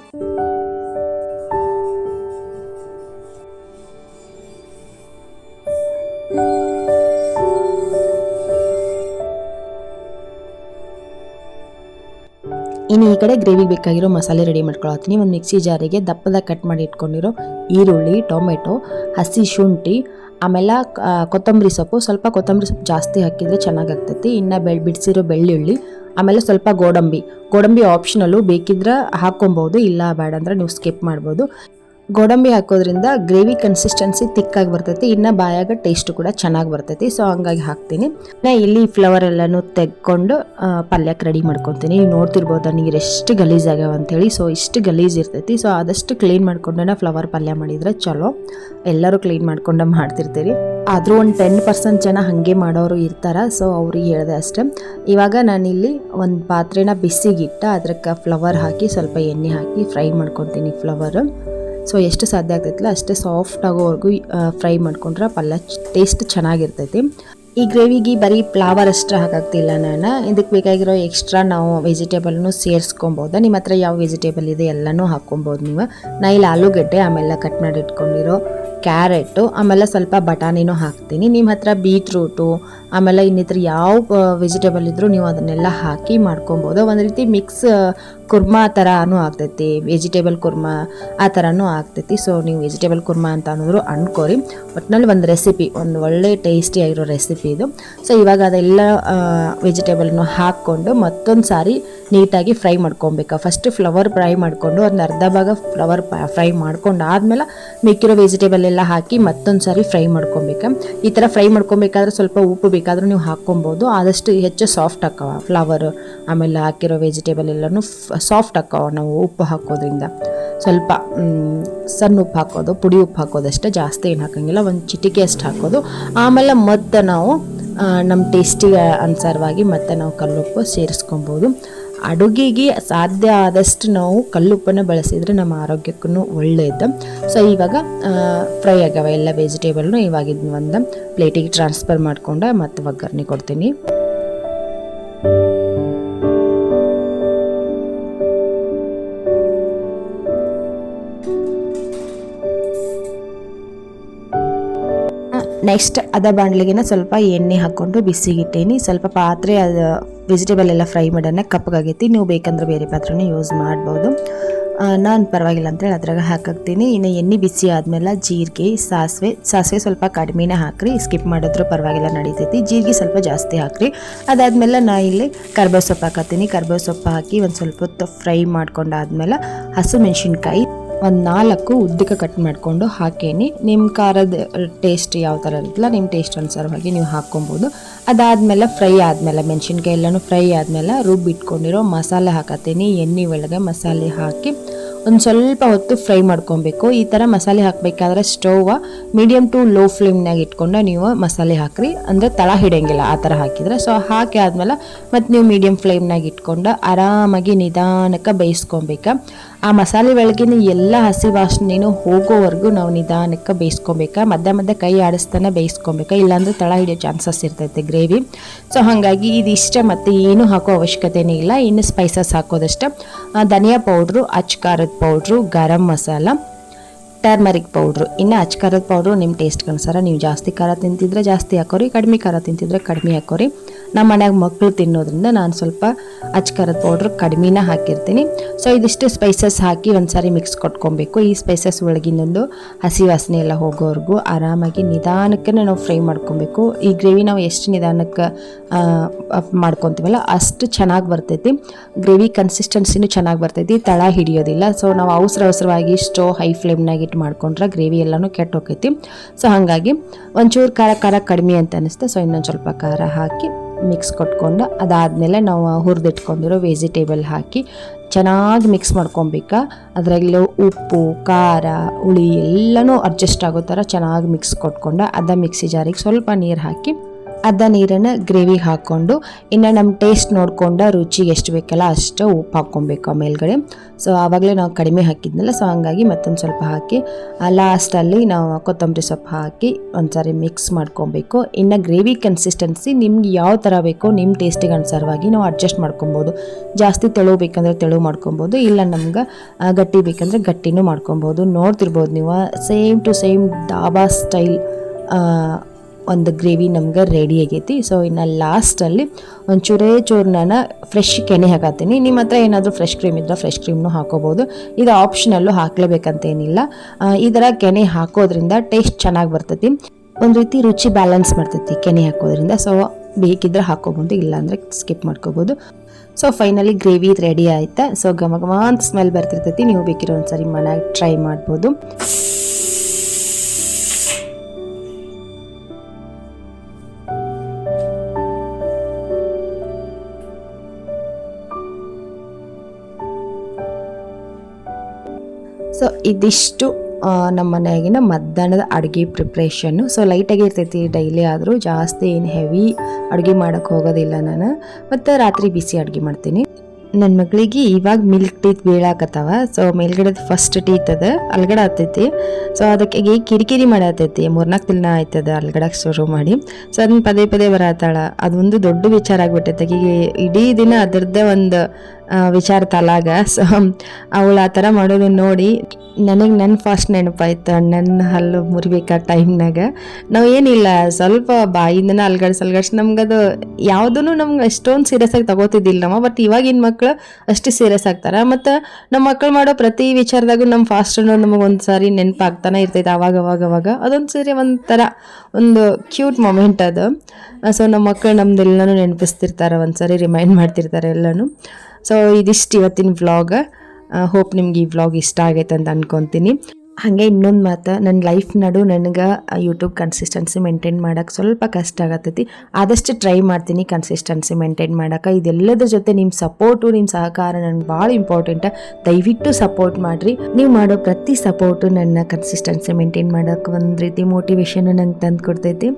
ಇನ್ನು ಈ ಕಡೆ ಗ್ರೇವಿಗೆ ಬೇಕಾಗಿರೋ ಮಸಾಲೆ ರೆಡಿ ಮಾಡ್ಕೊಳತ್ತೀನಿ ಒಂದು ಮಿಕ್ಸಿ ಜಾರಿಗೆ ದಪ್ಪದಾಗ ಕಟ್ ಮಾಡಿ ಇಟ್ಕೊಂಡಿರೋ ಈರುಳ್ಳಿ, ಟೊಮೆಟೊ, ಹಸಿ ಶುಂಠಿ, ಆಮೇಲೆ ಕೊತ್ತಂಬರಿ ಸೊಪ್ಪು. ಸ್ವಲ್ಪ ಕೊತ್ತಂಬರಿ ಸೊಪ್ಪು ಜಾಸ್ತಿ ಹಾಕಿದರೆ ಚೆನ್ನಾಗಾಗ್ತೈತಿ. ಇನ್ನು ಬೆಳ್ ಬಿಡಿಸಿರೋ ಬೆಳ್ಳುಳ್ಳಿ, ಆಮೇಲೆ ಸ್ವಲ್ಪ ಗೋಡಂಬಿ. ಗೋಡಂಬಿ ಆಪ್ಷನಲ್ಲು ಬೇಕಿದ್ರೆ ಹಾಕ್ಕೊಬೋದು, ಇಲ್ಲ ಬೇಡ ಅಂದ್ರೆ ನೀವು ಸ್ಕಿಪ್ ಮಾಡ್ಬೋದು. ಗೋಡಂಬಿ ಹಾಕೋದ್ರಿಂದ ಗ್ರೇವಿ ಕನ್ಸಿಸ್ಟೆನ್ಸಿ ತಿಕ್ಕಾಗಿ ಬರ್ತೈತಿ, ಇನ್ನು ಬಾಯಾಗ ಟೇಸ್ಟ್ ಕೂಡ ಚೆನ್ನಾಗಿ ಬರ್ತೈತಿ. ಸೊ ಹಂಗಾಗಿ ಹಾಕ್ತೀನಿ. ನಾ ಇಲ್ಲಿ ಫ್ಲವರ್ ಎಲ್ಲನೂ ತೆಗ್ಕೊಂಡು ಪಲ್ಯಕ್ಕೆ ರೆಡಿ ಮಾಡ್ಕೊತೀನಿ. ನೀವು ನೋಡ್ತಿರ್ಬೋದು, ನೀರು ಎಷ್ಟು ಗಲೀಜಾಗ್ಯಾವ ಅಂತೇಳಿ. ಸೊ ಇಷ್ಟು ಗಲೀಜ್ ಇರ್ತೈತಿ. ಸೊ ಆದಷ್ಟು ಕ್ಲೀನ್ ಮಾಡ್ಕೊಂಡೇ ಫ್ಲವರ್ ಪಲ್ಯ ಮಾಡಿದ್ರೆ ಚಲೋ. ಎಲ್ಲರೂ ಕ್ಲೀನ್ ಮಾಡ್ಕೊಂಡು ಮಾಡ್ತಿರ್ತೀರಿ. ಆದರೂ ಒಂದು ಟೆನ್ ಪರ್ಸೆಂಟ್ ಜನ ಹಾಗೆ ಮಾಡೋರು ಇರ್ತಾರೆ. ಸೊ ಅವ್ರಿಗೆ ಹೇಳಿದೆ ಅಷ್ಟೇ. ಇವಾಗ ನಾನಿಲ್ಲಿ ಒಂದು ಪಾತ್ರೆನ ಬಿಸಿಗಿಟ್ಟು ಅದಕ್ಕೆ ಫ್ಲವರ್ ಹಾಕಿ ಸ್ವಲ್ಪ ಎಣ್ಣೆ ಹಾಕಿ ಫ್ರೈ ಮಾಡ್ಕೊತೀನಿ ಫ್ಲವರ್ ಸೊ ಎಷ್ಟು ಸಾಧ್ಯ ಆಗ್ತೈತಿಲ್ಲ, ಅಷ್ಟೇ ಸಾಫ್ಟ್ ಆಗೋವರೆಗೂ ಫ್ರೈ ಮಾಡ್ಕೊಂಡ್ರೆ ಪಲ್ಲ ಟೇಸ್ಟ್ ಚೆನ್ನಾಗಿರ್ತೈತಿ. ಈ ಗ್ರೇವಿಗೆ ಬರೀ ಫ್ಲವರ್ ಅಷ್ಟೇ ಹಾಕಾಗ್ತಿಲ್ಲ ನಾನು. ಇದಕ್ಕೆ ಬೇಕಾಗಿರೋ ಎಕ್ಸ್ಟ್ರಾ ನಾವು ವೆಜಿಟೇಬಲ್ನು ಸೇರಿಸ್ಕೊಬೋದು. ನಿಮ್ಮ ಹತ್ರ ಯಾವ ವೆಜಿಟೇಬಲ್ ಇದೆ ಎಲ್ಲನೂ ಹಾಕ್ಕೊಬೋದು ನೀವು. ನಾ ಇಲ್ಲಿ ಆಲೂಗಡ್ಡೆ, ಆಮೇಲೆ ಕಟ್ ಮಾಡಿ ಇಟ್ಕೊಂಡಿರೋ ಕ್ಯಾರೆಟು, ಆಮೇಲೆ ಸ್ವಲ್ಪ ಬಟಾಣಿನೂ ಹಾಕ್ತೀನಿ. ನಿಮ್ಮ ಹತ್ರ ಬೀಟ್ರೂಟು ಆಮೇಲೆ ಇನ್ನಿತರ ಯಾವ ವೆಜಿಟೇಬಲ್ ಇದ್ದರೂ ನೀವು ಅದನ್ನೆಲ್ಲ ಹಾಕಿ ಮಾಡ್ಕೊಬೋದು. ಒಂದು ರೀತಿ ಮಿಕ್ಸ್ ಕುರ್ಮಾ ಥರನೂ ಆಗ್ತೈತಿ ವೆಜಿಟೇಬಲ್ ಕುರ್ಮಾ ಆ ಥರನೂ ಆಗ್ತೈತಿ. ಸೊ ನೀವು ವೆಜಿಟೇಬಲ್ ಕುರ್ಮಾ ಅಂತ ಅನ್ನೋದ್ರು ಅಂದ್ಕೋರಿ ಒಟ್ಟಿನಲ್ಲಿ ಒಂದು ರೆಸಿಪಿ ಒಂದು ಒಳ್ಳೆ ಟೇಸ್ಟಿ ಆಗಿರೋ ರೆಸಿಪಿ ಇದು. ಸೊ ಇವಾಗ ಅದೆಲ್ಲ ವೆಜಿಟೇಬಲ್ನು ಹಾಕ್ಕೊಂಡು ಮತ್ತೊಂದು ಸಾರಿ ನೀಟಾಗಿ ಫ್ರೈ ಮಾಡ್ಕೊಬೇಕು. ಫಸ್ಟ್ ಫ್ಲವರ್ ಫ್ರೈ ಮಾಡಿಕೊಂಡು, ಒಂದು ಅರ್ಧ ಭಾಗ ಫ್ಲವರ್ ಫ್ರೈ ಮಾಡ್ಕೊಂಡು ಆದಮೇಲೆ ಮಿಕ್ಕಿರೋ ವೆಜಿಟೇಬಲ್ ಎಲ್ಲ ಹಾಕಿ ಮತ್ತೊಂದು ಸಾರಿ ಫ್ರೈ ಮಾಡ್ಕೊಬೇಕು. ಈ ಥರ ಫ್ರೈ ಮಾಡ್ಕೊಬೇಕಾದ್ರೆ ಸ್ವಲ್ಪ ಉಪ್ಪು ಬೇಕಾದರೂ ನೀವು ಹಾಕ್ಕೊಬೋದು. ಆದಷ್ಟು ಹೆಚ್ಚು ಸಾಫ್ಟ್ ಹಾಕವ ಫ್ಲವರ್ ಆಮೇಲೆ ಹಾಕಿರೋ ವೆಜಿಟೇಬಲ್ ಎಲ್ಲನೂ ಸಾಫ್ಟ್ ಹಾಕೋ, ನಾವು ಉಪ್ಪು ಹಾಕೋದ್ರಿಂದ. ಸ್ವಲ್ಪ ಸಣ್ಣ ಉಪ್ಪು ಹಾಕೋದು, ಪುಡಿ ಉಪ್ಪು ಹಾಕೋದಷ್ಟೇ ಜಾಸ್ತಿ ಏನು ಹಾಕಂಗಿಲ್ಲ. ಒಂದು ಚಿಟಿಕೆ ಅಷ್ಟು ಹಾಕೋದು. ಆಮೇಲೆ ಮತ್ತೆ ನಾವು ನಮ್ಮ ಟೇಸ್ಟಿಗೆ ಅನುಸಾರವಾಗಿ ಮತ್ತೆ ನಾವು ಕಲ್ಲುಪ್ಪು ಸೇರಿಸ್ಕೊಬೋದು. ಅಡುಗೆಗೆ ಸಾಧ್ಯ ಆದಷ್ಟು ನಾವು ಕಲ್ಲುಪ್ಪನ್ನು ಬಳಸಿದರೆ ನಮ್ಮ ಆರೋಗ್ಯಕ್ಕೂ ಒಳ್ಳೆಯದು ಸೊ ಇವಾಗ ಫ್ರೈ ಆಗ್ಯಾವ ಎಲ್ಲ ವೆಜಿಟೇಬಲ್ನು ಇವಾಗ ಇದನ್ನ ಒಂದು ಪ್ಲೇಟಿಗೆ ಟ್ರಾನ್ಸ್ಫರ್ ಮಾಡ್ಕೊಂಡು ಮತ್ತೆ ಒಗ್ಗರಣೆ ಕೊಡ್ತೀನಿ. ನೆಕ್ಸ್ಟ್ ಅದ ಬಾಣಲಿಗೆನ ಸ್ವಲ್ಪ ಎಣ್ಣೆ ಹಾಕ್ಕೊಂಡು ಬಿಸಿಗಿಟ್ಟೇನಿ. ಸ್ವಲ್ಪ ಪಾತ್ರೆ, ಅದು ವೆಜಿಟೇಬಲ್ ಎಲ್ಲ ಫ್ರೈ ಮಾಡೋಣ. ಕಪ್ಪಗಾಗೈತಿ ನೀವು ಬೇಕಂದ್ರೆ ಬೇರೆ ಪಾತ್ರೆನೇ ಯೂಸ್ ಮಾಡ್ಬೋದು. ನಾನು ಪರವಾಗಿಲ್ಲ ಅಂತೇಳಿ ಅದ್ರಾಗ ಹಾಕಾಕ್ತೀನಿ. ಇನ್ನು ಎಣ್ಣೆ ಬಿಸಿ ಆದಮೇಲೆ ಜೀರಿಗೆ, ಸಾಸಿವೆ. ಸಾಸಿವೆ ಸ್ವಲ್ಪ ಕಡಿಮೆನೇ ಹಾಕ್ರಿ. ಸ್ಕಿಪ್ ಮಾಡಿದ್ರು ಪರವಾಗಿಲ್ಲ, ನಡೀತೈತಿ. ಜೀರಿಗೆ ಸ್ವಲ್ಪ ಜಾಸ್ತಿ ಹಾಕ್ರಿ. ಅದಾದಮೇಲೆ ನಾ ಇಲ್ಲಿ ಕರ್ಬೇವು ಸೊಪ್ಪು ಹಾಕತ್ತೀನಿ. ಕರ್ಬೇವು ಸೊಪ್ಪು ಹಾಕಿ ಒಂದು ಸ್ವಲ್ಪ ಹೊತ್ತು ಫ್ರೈ ಮಾಡ್ಕೊಂಡಾದ್ಮೇಲೆ ಹಸು ಮೆಣಸಿನ್ಕಾಯಿ. ಒಂದು ನಾಲ್ಕು ಉದ್ದಕ್ಕೆ ಕಟ್ ಮಾಡಿಕೊಂಡು ಹಾಕೇನಿ. ನಿಮ್ಮ ಖಾರದ ಟೇಸ್ಟ್ ಯಾವ ಥರ ಇರುತ್ತಲ್ಲ ನಿಮ್ಮ ಟೇಸ್ಟ್ ಅನುಸಾರವಾಗಿ ನೀವು ಹಾಕ್ಕೊಬೋದು. ಅದಾದಮೇಲೆ ಫ್ರೈ ಆದಮೇಲೆ, ಮೆಣಸಿನ್ಕಾಯಿ ಎಲ್ಲನೂ ಫ್ರೈ ಆದಮೇಲೆ ರುಬ್ಬಿಟ್ಕೊಂಡಿರೋ ಮಸಾಲೆ ಹಾಕತ್ತೀನಿ. ಎಣ್ಣೆ, ಒಳಗೆ ಮಸಾಲೆ ಹಾಕಿ ಒಂದು ಸ್ವಲ್ಪ ಹೊತ್ತು ಫ್ರೈ ಮಾಡ್ಕೊಬೇಕು. ಈ ಥರ ಮಸಾಲೆ ಹಾಕಬೇಕಾದ್ರೆ ಸ್ಟೌವ ಮೀಡಿಯಮ್ ಟು ಲೋ ಫ್ಲೇಮ್ನಾಗ ಇಟ್ಕೊಂಡು ನೀವು ಮಸಾಲೆ ಹಾಕ್ರಿ. ಅಂದರೆ ತಳ ಹಿಡಿಯಂಗಿಲ್ಲ ಆ ಥರ ಹಾಕಿದ್ರೆ. ಸೊ ಹಾಕಿ ಆದಮೇಲೆ ಮತ್ತು ನೀವು ಮೀಡಿಯಮ್ ಫ್ಲೇಮ್ನಾಗ ಇಟ್ಕೊಂಡು ಆರಾಮಾಗಿ ನಿಧಾನಕ್ಕೆ ಬೇಯಿಸ್ಕೊಬೇಕು. ಆ ಮಸಾಲೆ ಒಳಗಿನ ಎಲ್ಲ ಹಸಿ ವಾಸನೆನೂ ಹೋಗೋವರೆಗೂ ನಾವು ನಿಧಾನಕ್ಕೆ ಬೇಯಿಸ್ಕೊಬೇಕಾ. ಮಧ್ಯ ಮಧ್ಯ ಕೈ ಆಡಿಸ್ತಾನೆ ಬೇಯಿಸ್ಕೊಬೇಕಾ. ಇಲ್ಲಾಂದ್ರೆ ತಳ ಹಿಡಿಯೋ ಚಾನ್ಸಸ್ ಇರ್ತೈತೆ ಗ್ರೇವಿ. ಸೊ ಹಾಗಾಗಿ ಇದಿಷ್ಟ ಮತ್ತು ಏನು ಹಾಕೋ ಅವಶ್ಯಕತೆನೇ ಇಲ್ಲ. ಇನ್ನು ಸ್ಪೈಸಸ್ ಹಾಕೋದಷ್ಟೇ. ಧನಿಯಾ ಪೌಡ್ರು ಅಚ್ ಖಾರದ powder, garam masala, turmeric powder. ಇನ್ನು ಅಚ್ ಖಾರದ ಪೌಡ್ರು ನಿಮ್ಮ ಟೇಸ್ಟ್ಗೆ ಅನುಸಾರ ನೀವು ಜಾಸ್ತಿ ಖಾರ ತಿಂತಿದ್ರೆ ಜಾಸ್ತಿ ಹಾಕೋರಿ, ಕಡಿಮೆ ಖಾರ ತಿಂತಿದ್ರೆ ಕಡಿಮೆ ಹಾಕೋರಿ. ನಮ್ಮ ಮನೆಯಾಗ ಮಕ್ಕಳು ತಿನ್ನೋದ್ರಿಂದ ನಾನು ಸ್ವಲ್ಪ ಅಚ್ ಖಾರದ ಪೌಡ್ರ್ ಕಡಿಮೆನ ಹಾಕಿರ್ತೀನಿ. ಸೊ ಇದಿಷ್ಟು ಸ್ಪೈಸಸ್ ಹಾಕಿ ಒಂದು ಸಾರಿ ಮಿಕ್ಸ್ ಕೊಟ್ಕೊಬೇಕು. ಈ ಸ್ಪೈಸಸ್ ಒಳಗಿನೊಂದು ಹಸಿ ವಾಸನೆ ಎಲ್ಲ ಹೋಗೋವರೆಗೂ ಆರಾಮಾಗಿ ನಿಧಾನಕ್ಕೆ ನಾವು ಫ್ರೈ ಮಾಡ್ಕೊಬೇಕು. ಈ ಗ್ರೇವಿ ನಾವು ಎಷ್ಟು ನಿಧಾನಕ್ಕೆ ಮಾಡ್ಕೊತೀವಲ್ಲ ಅಷ್ಟು ಚೆನ್ನಾಗಿ ಬರ್ತೈತಿ. ಗ್ರೇವಿ ಕನ್ಸಿಸ್ಟೆನ್ಸಿನೂ ಚೆನ್ನಾಗಿ ಬರ್ತೈತಿ. ತಳ ಹಿಡಿಯೋದಿಲ್ಲ. ಸೊ ನಾವು ಅವಸರ ಅವಸರವಾಗಿ ಸ್ಟೋವ್ ಹೈ ಫ್ಲೇಮ್ನಾಗ ಇಟ್ಟು ಮಾಡ್ಕೊಂಡ್ರೆ ಗ್ರೇವಿ ಎಲ್ಲನೂ ಕೆಟ್ಟ ಹೋಗೈತಿ ಸೊ ಹಾಗಾಗಿ ಒಂಚೂರು ಖಾರ ಖಾರ ಕಡಿಮೆ ಅಂತ ಅನ್ನಿಸ್ತೆ ಸೊ ಇನ್ನೊಂದು ಸ್ವಲ್ಪ ಖಾರ ಹಾಕಿ ಮಿಕ್ಸ್ ಕೊಟ್ಕೊಂಡು ಅದಾದಮೇಲೆ ನಾವು ಹುರಿದಿಟ್ಕೊಂಡಿರೋ ವೆಜಿಟೇಬಲ್ ಹಾಕಿ ಚೆನ್ನಾಗಿ ಮಿಕ್ಸ್ ಮಾಡ್ಕೊಬೇಕಾ ಅದರಲ್ಲಿ ಉಪ್ಪು, ಖಾರ, ಹುಳಿ ಎಲ್ಲನೂ ಅಡ್ಜಸ್ಟ್ ಆಗೋ ಥರ ಚೆನ್ನಾಗಿ ಮಿಕ್ಸ್ ಕೊಟ್ಕೊಂಡು ಅದ ಮಿಕ್ಸಿ ಜಾರಿಗೆ ಸ್ವಲ್ಪ ನೀರು ಹಾಕಿ ಅದ ನೀರನ್ನು ಗ್ರೇವಿ ಹಾಕ್ಕೊಂಡು ಇನ್ನು ನಮ್ಮ ಟೇಸ್ಟ್ ನೋಡ್ಕೊಂಡು ರುಚಿಗೆ ಎಷ್ಟು ಬೇಕಲ್ಲ ಅಷ್ಟು ಉಪ್ಪು ಹಾಕ್ಕೊಬೇಕು ಮೇಲ್ಗಡೆ. ಸೊ ಆವಾಗಲೇ ನಾವು ಕಡಿಮೆ ಹಾಕಿದ್ನಲ್ಲ ಸೊ ಹಂಗಾಗಿ ಮತ್ತೊಂದು ಸ್ವಲ್ಪ ಹಾಕಿ ಲಾಸ್ಟಲ್ಲಿ ನಾವು ಕೊತ್ತಂಬರಿ ಸೊಪ್ಪು ಹಾಕಿ ಒಂದ್ಸಾರಿ ಮಿಕ್ಸ್ ಮಾಡ್ಕೊಬೇಕು. ಇನ್ನು ಗ್ರೇವಿ ಕನ್ಸಿಸ್ಟೆನ್ಸಿ ನಿಮ್ಗೆ ಯಾವ ಥರ ಬೇಕೋ ನಿಮ್ಮ ಟೇಸ್ಟಿಗೆ ಅನುಸಾರವಾಗಿ ನಾವು ಅಡ್ಜಸ್ಟ್ ಮಾಡ್ಕೊಬೋದು. ಜಾಸ್ತಿ ತೆಳು ಬೇಕಂದ್ರೆ ತೆಳು ಮಾಡ್ಕೊಬೋದು, ಇಲ್ಲ ನಮ್ಗೆ ಗಟ್ಟಿ ಬೇಕಂದ್ರೆ ಗಟ್ಟಿನೂ ಮಾಡ್ಕೊಬೋದು. ನೋಡ್ತಿರ್ಬೋದು ನೀವು same to same dhaba style ಒಂದು ಗ್ರೇವಿ ನಮ್ಗೆ ರೆಡಿ ಆಗೈತಿ. ಸೊ ಇನ್ನು ಲಾಸ್ಟಲ್ಲಿ ಒಂಚೂರೇ ಚೂರೇ ಚೂರ್ನ ಫ್ರೆಶ್ ಕೆನೆ ಹಾಕತ್ತೀನಿ. ನಿಮ್ಮ ಹತ್ರ ಏನಾದರೂ ಫ್ರೆಶ್ ಕ್ರೀಮ್ ಇದ್ದರೆ ಫ್ರೆಶ್ ಕ್ರೀಮ್ನು ಹಾಕೋಬೋದು. ಇದು ಆಪ್ಷನಲ್ಲು ಹಾಕ್ಲೇಬೇಕಂತೇನಿಲ್ಲ. ಈ ಥರ ಕೆನೆ ಹಾಕೋದ್ರಿಂದ ಟೇಸ್ಟ್ ಚೆನ್ನಾಗಿ ಬರ್ತೈತಿ. ಒಂದು ರೀತಿ ರುಚಿ ಬ್ಯಾಲೆನ್ಸ್ ಮಾಡ್ತೈತಿ ಕೆನೆ ಹಾಕೋದ್ರಿಂದ. ಸೊ ಬೇಕಿದ್ರೆ ಹಾಕೋಬೋದು, ಇಲ್ಲಾಂದರೆ ಸ್ಕಿಪ್ ಮಾಡ್ಕೋಬೋದು. ಸೊ ಫೈನಲಿ ಗ್ರೇವಿ ರೆಡಿ ಆಯ್ತಾ? ಸೊ ಘಮ ಅಂತ ಸ್ಮೆಲ್ ಬರ್ತಿರ್ತೈತಿ. ನೀವು ಬೇಕಿರೋ ಒಂದ್ಸರಿ ಮನೆಯಾಗ ಟ್ರೈ ಮಾಡ್ಬೋದು. ಇದಿಷ್ಟು ನಮ್ಮ ಮನೆಯಾಗಿನ ಮಧ್ಯಾಹ್ನದ ಅಡುಗೆ ಪ್ರಿಪ್ರೇಷನ್ನು ಸೊ ಲೈಟಾಗಿ ಇರ್ತೈತಿ ಡೈಲಿ ಆದರೂ ಜಾಸ್ತಿ ಏನು ಹೆವಿ ಅಡುಗೆ ಮಾಡೋಕ್ಕೆ ಹೋಗೋದಿಲ್ಲ ನಾನು. ಮತ್ತು ರಾತ್ರಿ ಬಿಸಿ ಅಡುಗೆ ಮಾಡ್ತೀನಿ. ನನ್ನ ಮಗಳಿಗೆ ಇವಾಗ ಮಿಲ್ಕ್ ಟೀತ್ ಬೀಳಾಕತ್ತಾವ. ಸೊ ಮೇಲ್ಗಡೆ ಫಸ್ಟ್ ಟೀತ್ ಅದ, ಅಲ್ಗಡೆ ಆತೈತಿ. ಸೊ ಅದಕ್ಕೆ ಕಿರಿಕಿರಿ ಮಾಡತ್ತೈತಿ ಮೂರ್ನಾಲ್ಕು ದಿನ ಆಯ್ತದ ಅಲ್ಗಡಕ್ಕೆ ಶುರು ಮಾಡಿ. ಸೊ ಅದನ್ನ ಪದೇ ಪದೇ ಬರತ್ತಾಳ ಅದೊಂದು ದೊಡ್ಡ ವಿಚಾರ ಆಗ್ಬಿಟ್ಟೈತೆ. ಈಗ ಇಡೀ ದಿನ ಅದರದ್ದೇ ಒಂದು ವಿಚಾರ ತಲಾಗ. ಸೊ ಅವಳು ಆ ಥರ ಮಾಡೋದನ್ನ ನೋಡಿ ನನಗೆ ನನ್ನ ಫಸ್ಟ್ ನೆನಪಾಯ್ತು. ನನ್ನ ಹಲ್ಲು ಮುರಿಬೇಕಾ ಟೈಮ್ನಾಗ ನಾವು ಏನಿಲ್ಲ, ಸ್ವಲ್ಪ ಬಾಯಿಂದನ ಅಲ್ಗಡ್ಸ್ ಅಲ್ಗಡ್ಸ್ ಅದು ಯಾವುದೂ ನಮ್ಗೆ ಅಷ್ಟೊಂದು ಸೀರಿಯಸ್ ಆಗಿ ತಗೋತಿದ್ದಿಲ್ಲ ನಮ್ಮ ಬಟ್ ಇವಾಗಿನ ಮಕ್ಳು ಅಷ್ಟು ಸೀರಿಯಸ್ ಆಗ್ತಾರೆ. ಮತ್ತು ನಮ್ಮ ಮಕ್ಕಳು ಮಾಡೋ ಪ್ರತಿ ವಿಚಾರದಾಗೂ ನಮ್ಮ ಫಾಸ್ಟ್ ಅನ್ನೋದು ನಮಗೆ ಒಂದು ಸಾರಿ ನೆನಪಾಗ್ತಾನೆ ಇರ್ತೈತೆ ಅವಾಗ ಅವಾಗ ಅವಾಗ. ಅದೊಂದು ಸರಿ ಒಂಥರ ಒಂದು ಕ್ಯೂಟ್ ಮೊಮೆಂಟ್ ಅದು. ಸೊ ನಮ್ಮ ಮಕ್ಕಳು ನಮ್ದೆಲ್ಲನೂ ನೆನಪಿಸ್ತಿರ್ತಾರೆ ಒಂದು ಸಾರಿ ರಿಮೈಂಡ್ ಮಾಡ್ತಿರ್ತಾರೆ ಎಲ್ಲನೂ. ಸೊ ಇದಿಷ್ಟು ಇವತ್ತಿನ ವ್ಲಾಗ್ ಹೋಪ್ ನಿಮ್ಗೆ ಈ ವ್ಲಾಗ್ ಇಷ್ಟ ಆಗೈತೆ ಅಂತ ಅನ್ಕೊತೀನಿ. ಹಾಗೆ ಇನ್ನೊಂದು ಮಾತು ನನ್ನ ಲೈಫ್ ನಡು ನನಗೆ ಯೂಟ್ಯೂಬ್ ಕನ್ಸಿಸ್ಟೆನ್ಸಿ ಮೇಂಟೈನ್ ಮಾಡೋಕ್ಕೆ ಸ್ವಲ್ಪ ಕಷ್ಟ ಆಗತ್ತೈತಿ. ಆದಷ್ಟು ಟ್ರೈ ಮಾಡ್ತೀನಿ ಕನ್ಸಿಸ್ಟೆನ್ಸಿ ಮೇಂಟೈನ್ ಮಾಡೋಕೆ. ಇದೆಲ್ಲದ್ರ ಜೊತೆ ನಿಮ್ಮ ಸಪೋರ್ಟು ನಿಮ್ಮ ಸಹಕಾರ ನನಗೆ ಭಾಳ ಇಂಪಾರ್ಟೆಂಟ್ ದಯವಿಟ್ಟು ಸಪೋರ್ಟ್ ಮಾಡಿರಿ. ನೀವು ಮಾಡೋ ಪ್ರತಿ ಸಪೋರ್ಟು ನನ್ನ ಕನ್ಸಿಸ್ಟೆನ್ಸಿ ಮೇಂಟೈನ್ ಮಾಡೋಕೆ ಒಂದು ರೀತಿ ಮೋಟಿವೇಶನ್ ನಂಗೆ ತಂದು ಕೊಡ್ತೈತಿ.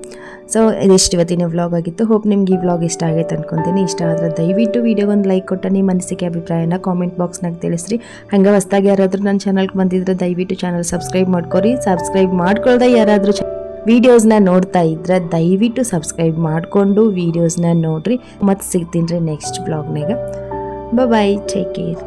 ಸೊ ಇದಿಷ್ಟು ಇವತ್ತಿನ ವ್ಲಾಗ್ ಆಗಿತ್ತು. ಹೋಪ್ ನಿಮ್ಗೆ ಈ ವ್ಲಾಗ್ ಇಷ್ಟ ಆಗೈತೆ ಅನ್ಕೊತೀನಿ. ಇಷ್ಟ ಆದರೆ ದಯವಿಟ್ಟು ವಿಡಿಯೋಗೆ ಒಂದು ಲೈಕ್ ಕೊಟ್ಟ ನಿಮ್ಮ ಅನಿಸಿಕೆ, ಅಭಿಪ್ರಾಯನ ಕಾಮೆಂಟ್ ಬಾಕ್ಸ್ನಾಗ ತಿಳಿಸ್ರಿ. ಹಂಗೆ ಹೊಸ್ದಾಗಿ ಯಾರಾದರೂ ನನ್ನ ಚಾನಲ್ಗೆ ಬಂದಿದ್ರೆ ದಯವಿಟ್ಟು ಚಾನಲ್ ಸಬ್ಸ್ಕ್ರೈಬ್ ಮಾಡ್ಕೊರಿ. ಸಬ್ಸ್ಕ್ರೈಬ್ ಮಾಡ್ಕೊಳ್ದೆ ಯಾರಾದರೂ ವೀಡಿಯೋಸ್ನ ನೋಡ್ತಾ ಇದ್ರೆ ದಯವಿಟ್ಟು ಸಬ್ಸ್ಕ್ರೈಬ್ ಮಾಡಿಕೊಂಡು ವೀಡಿಯೋಸ್ನ ನೋಡ್ರಿ. ಮತ್ತೆ ಸಿಗ್ತೀನಿ ರೀ ನೆಕ್ಸ್ಟ್ ಬ್ಲಾಗ್ನಾಗ ಬಾಯ್ ಟೇಕ್ ಕೇರ್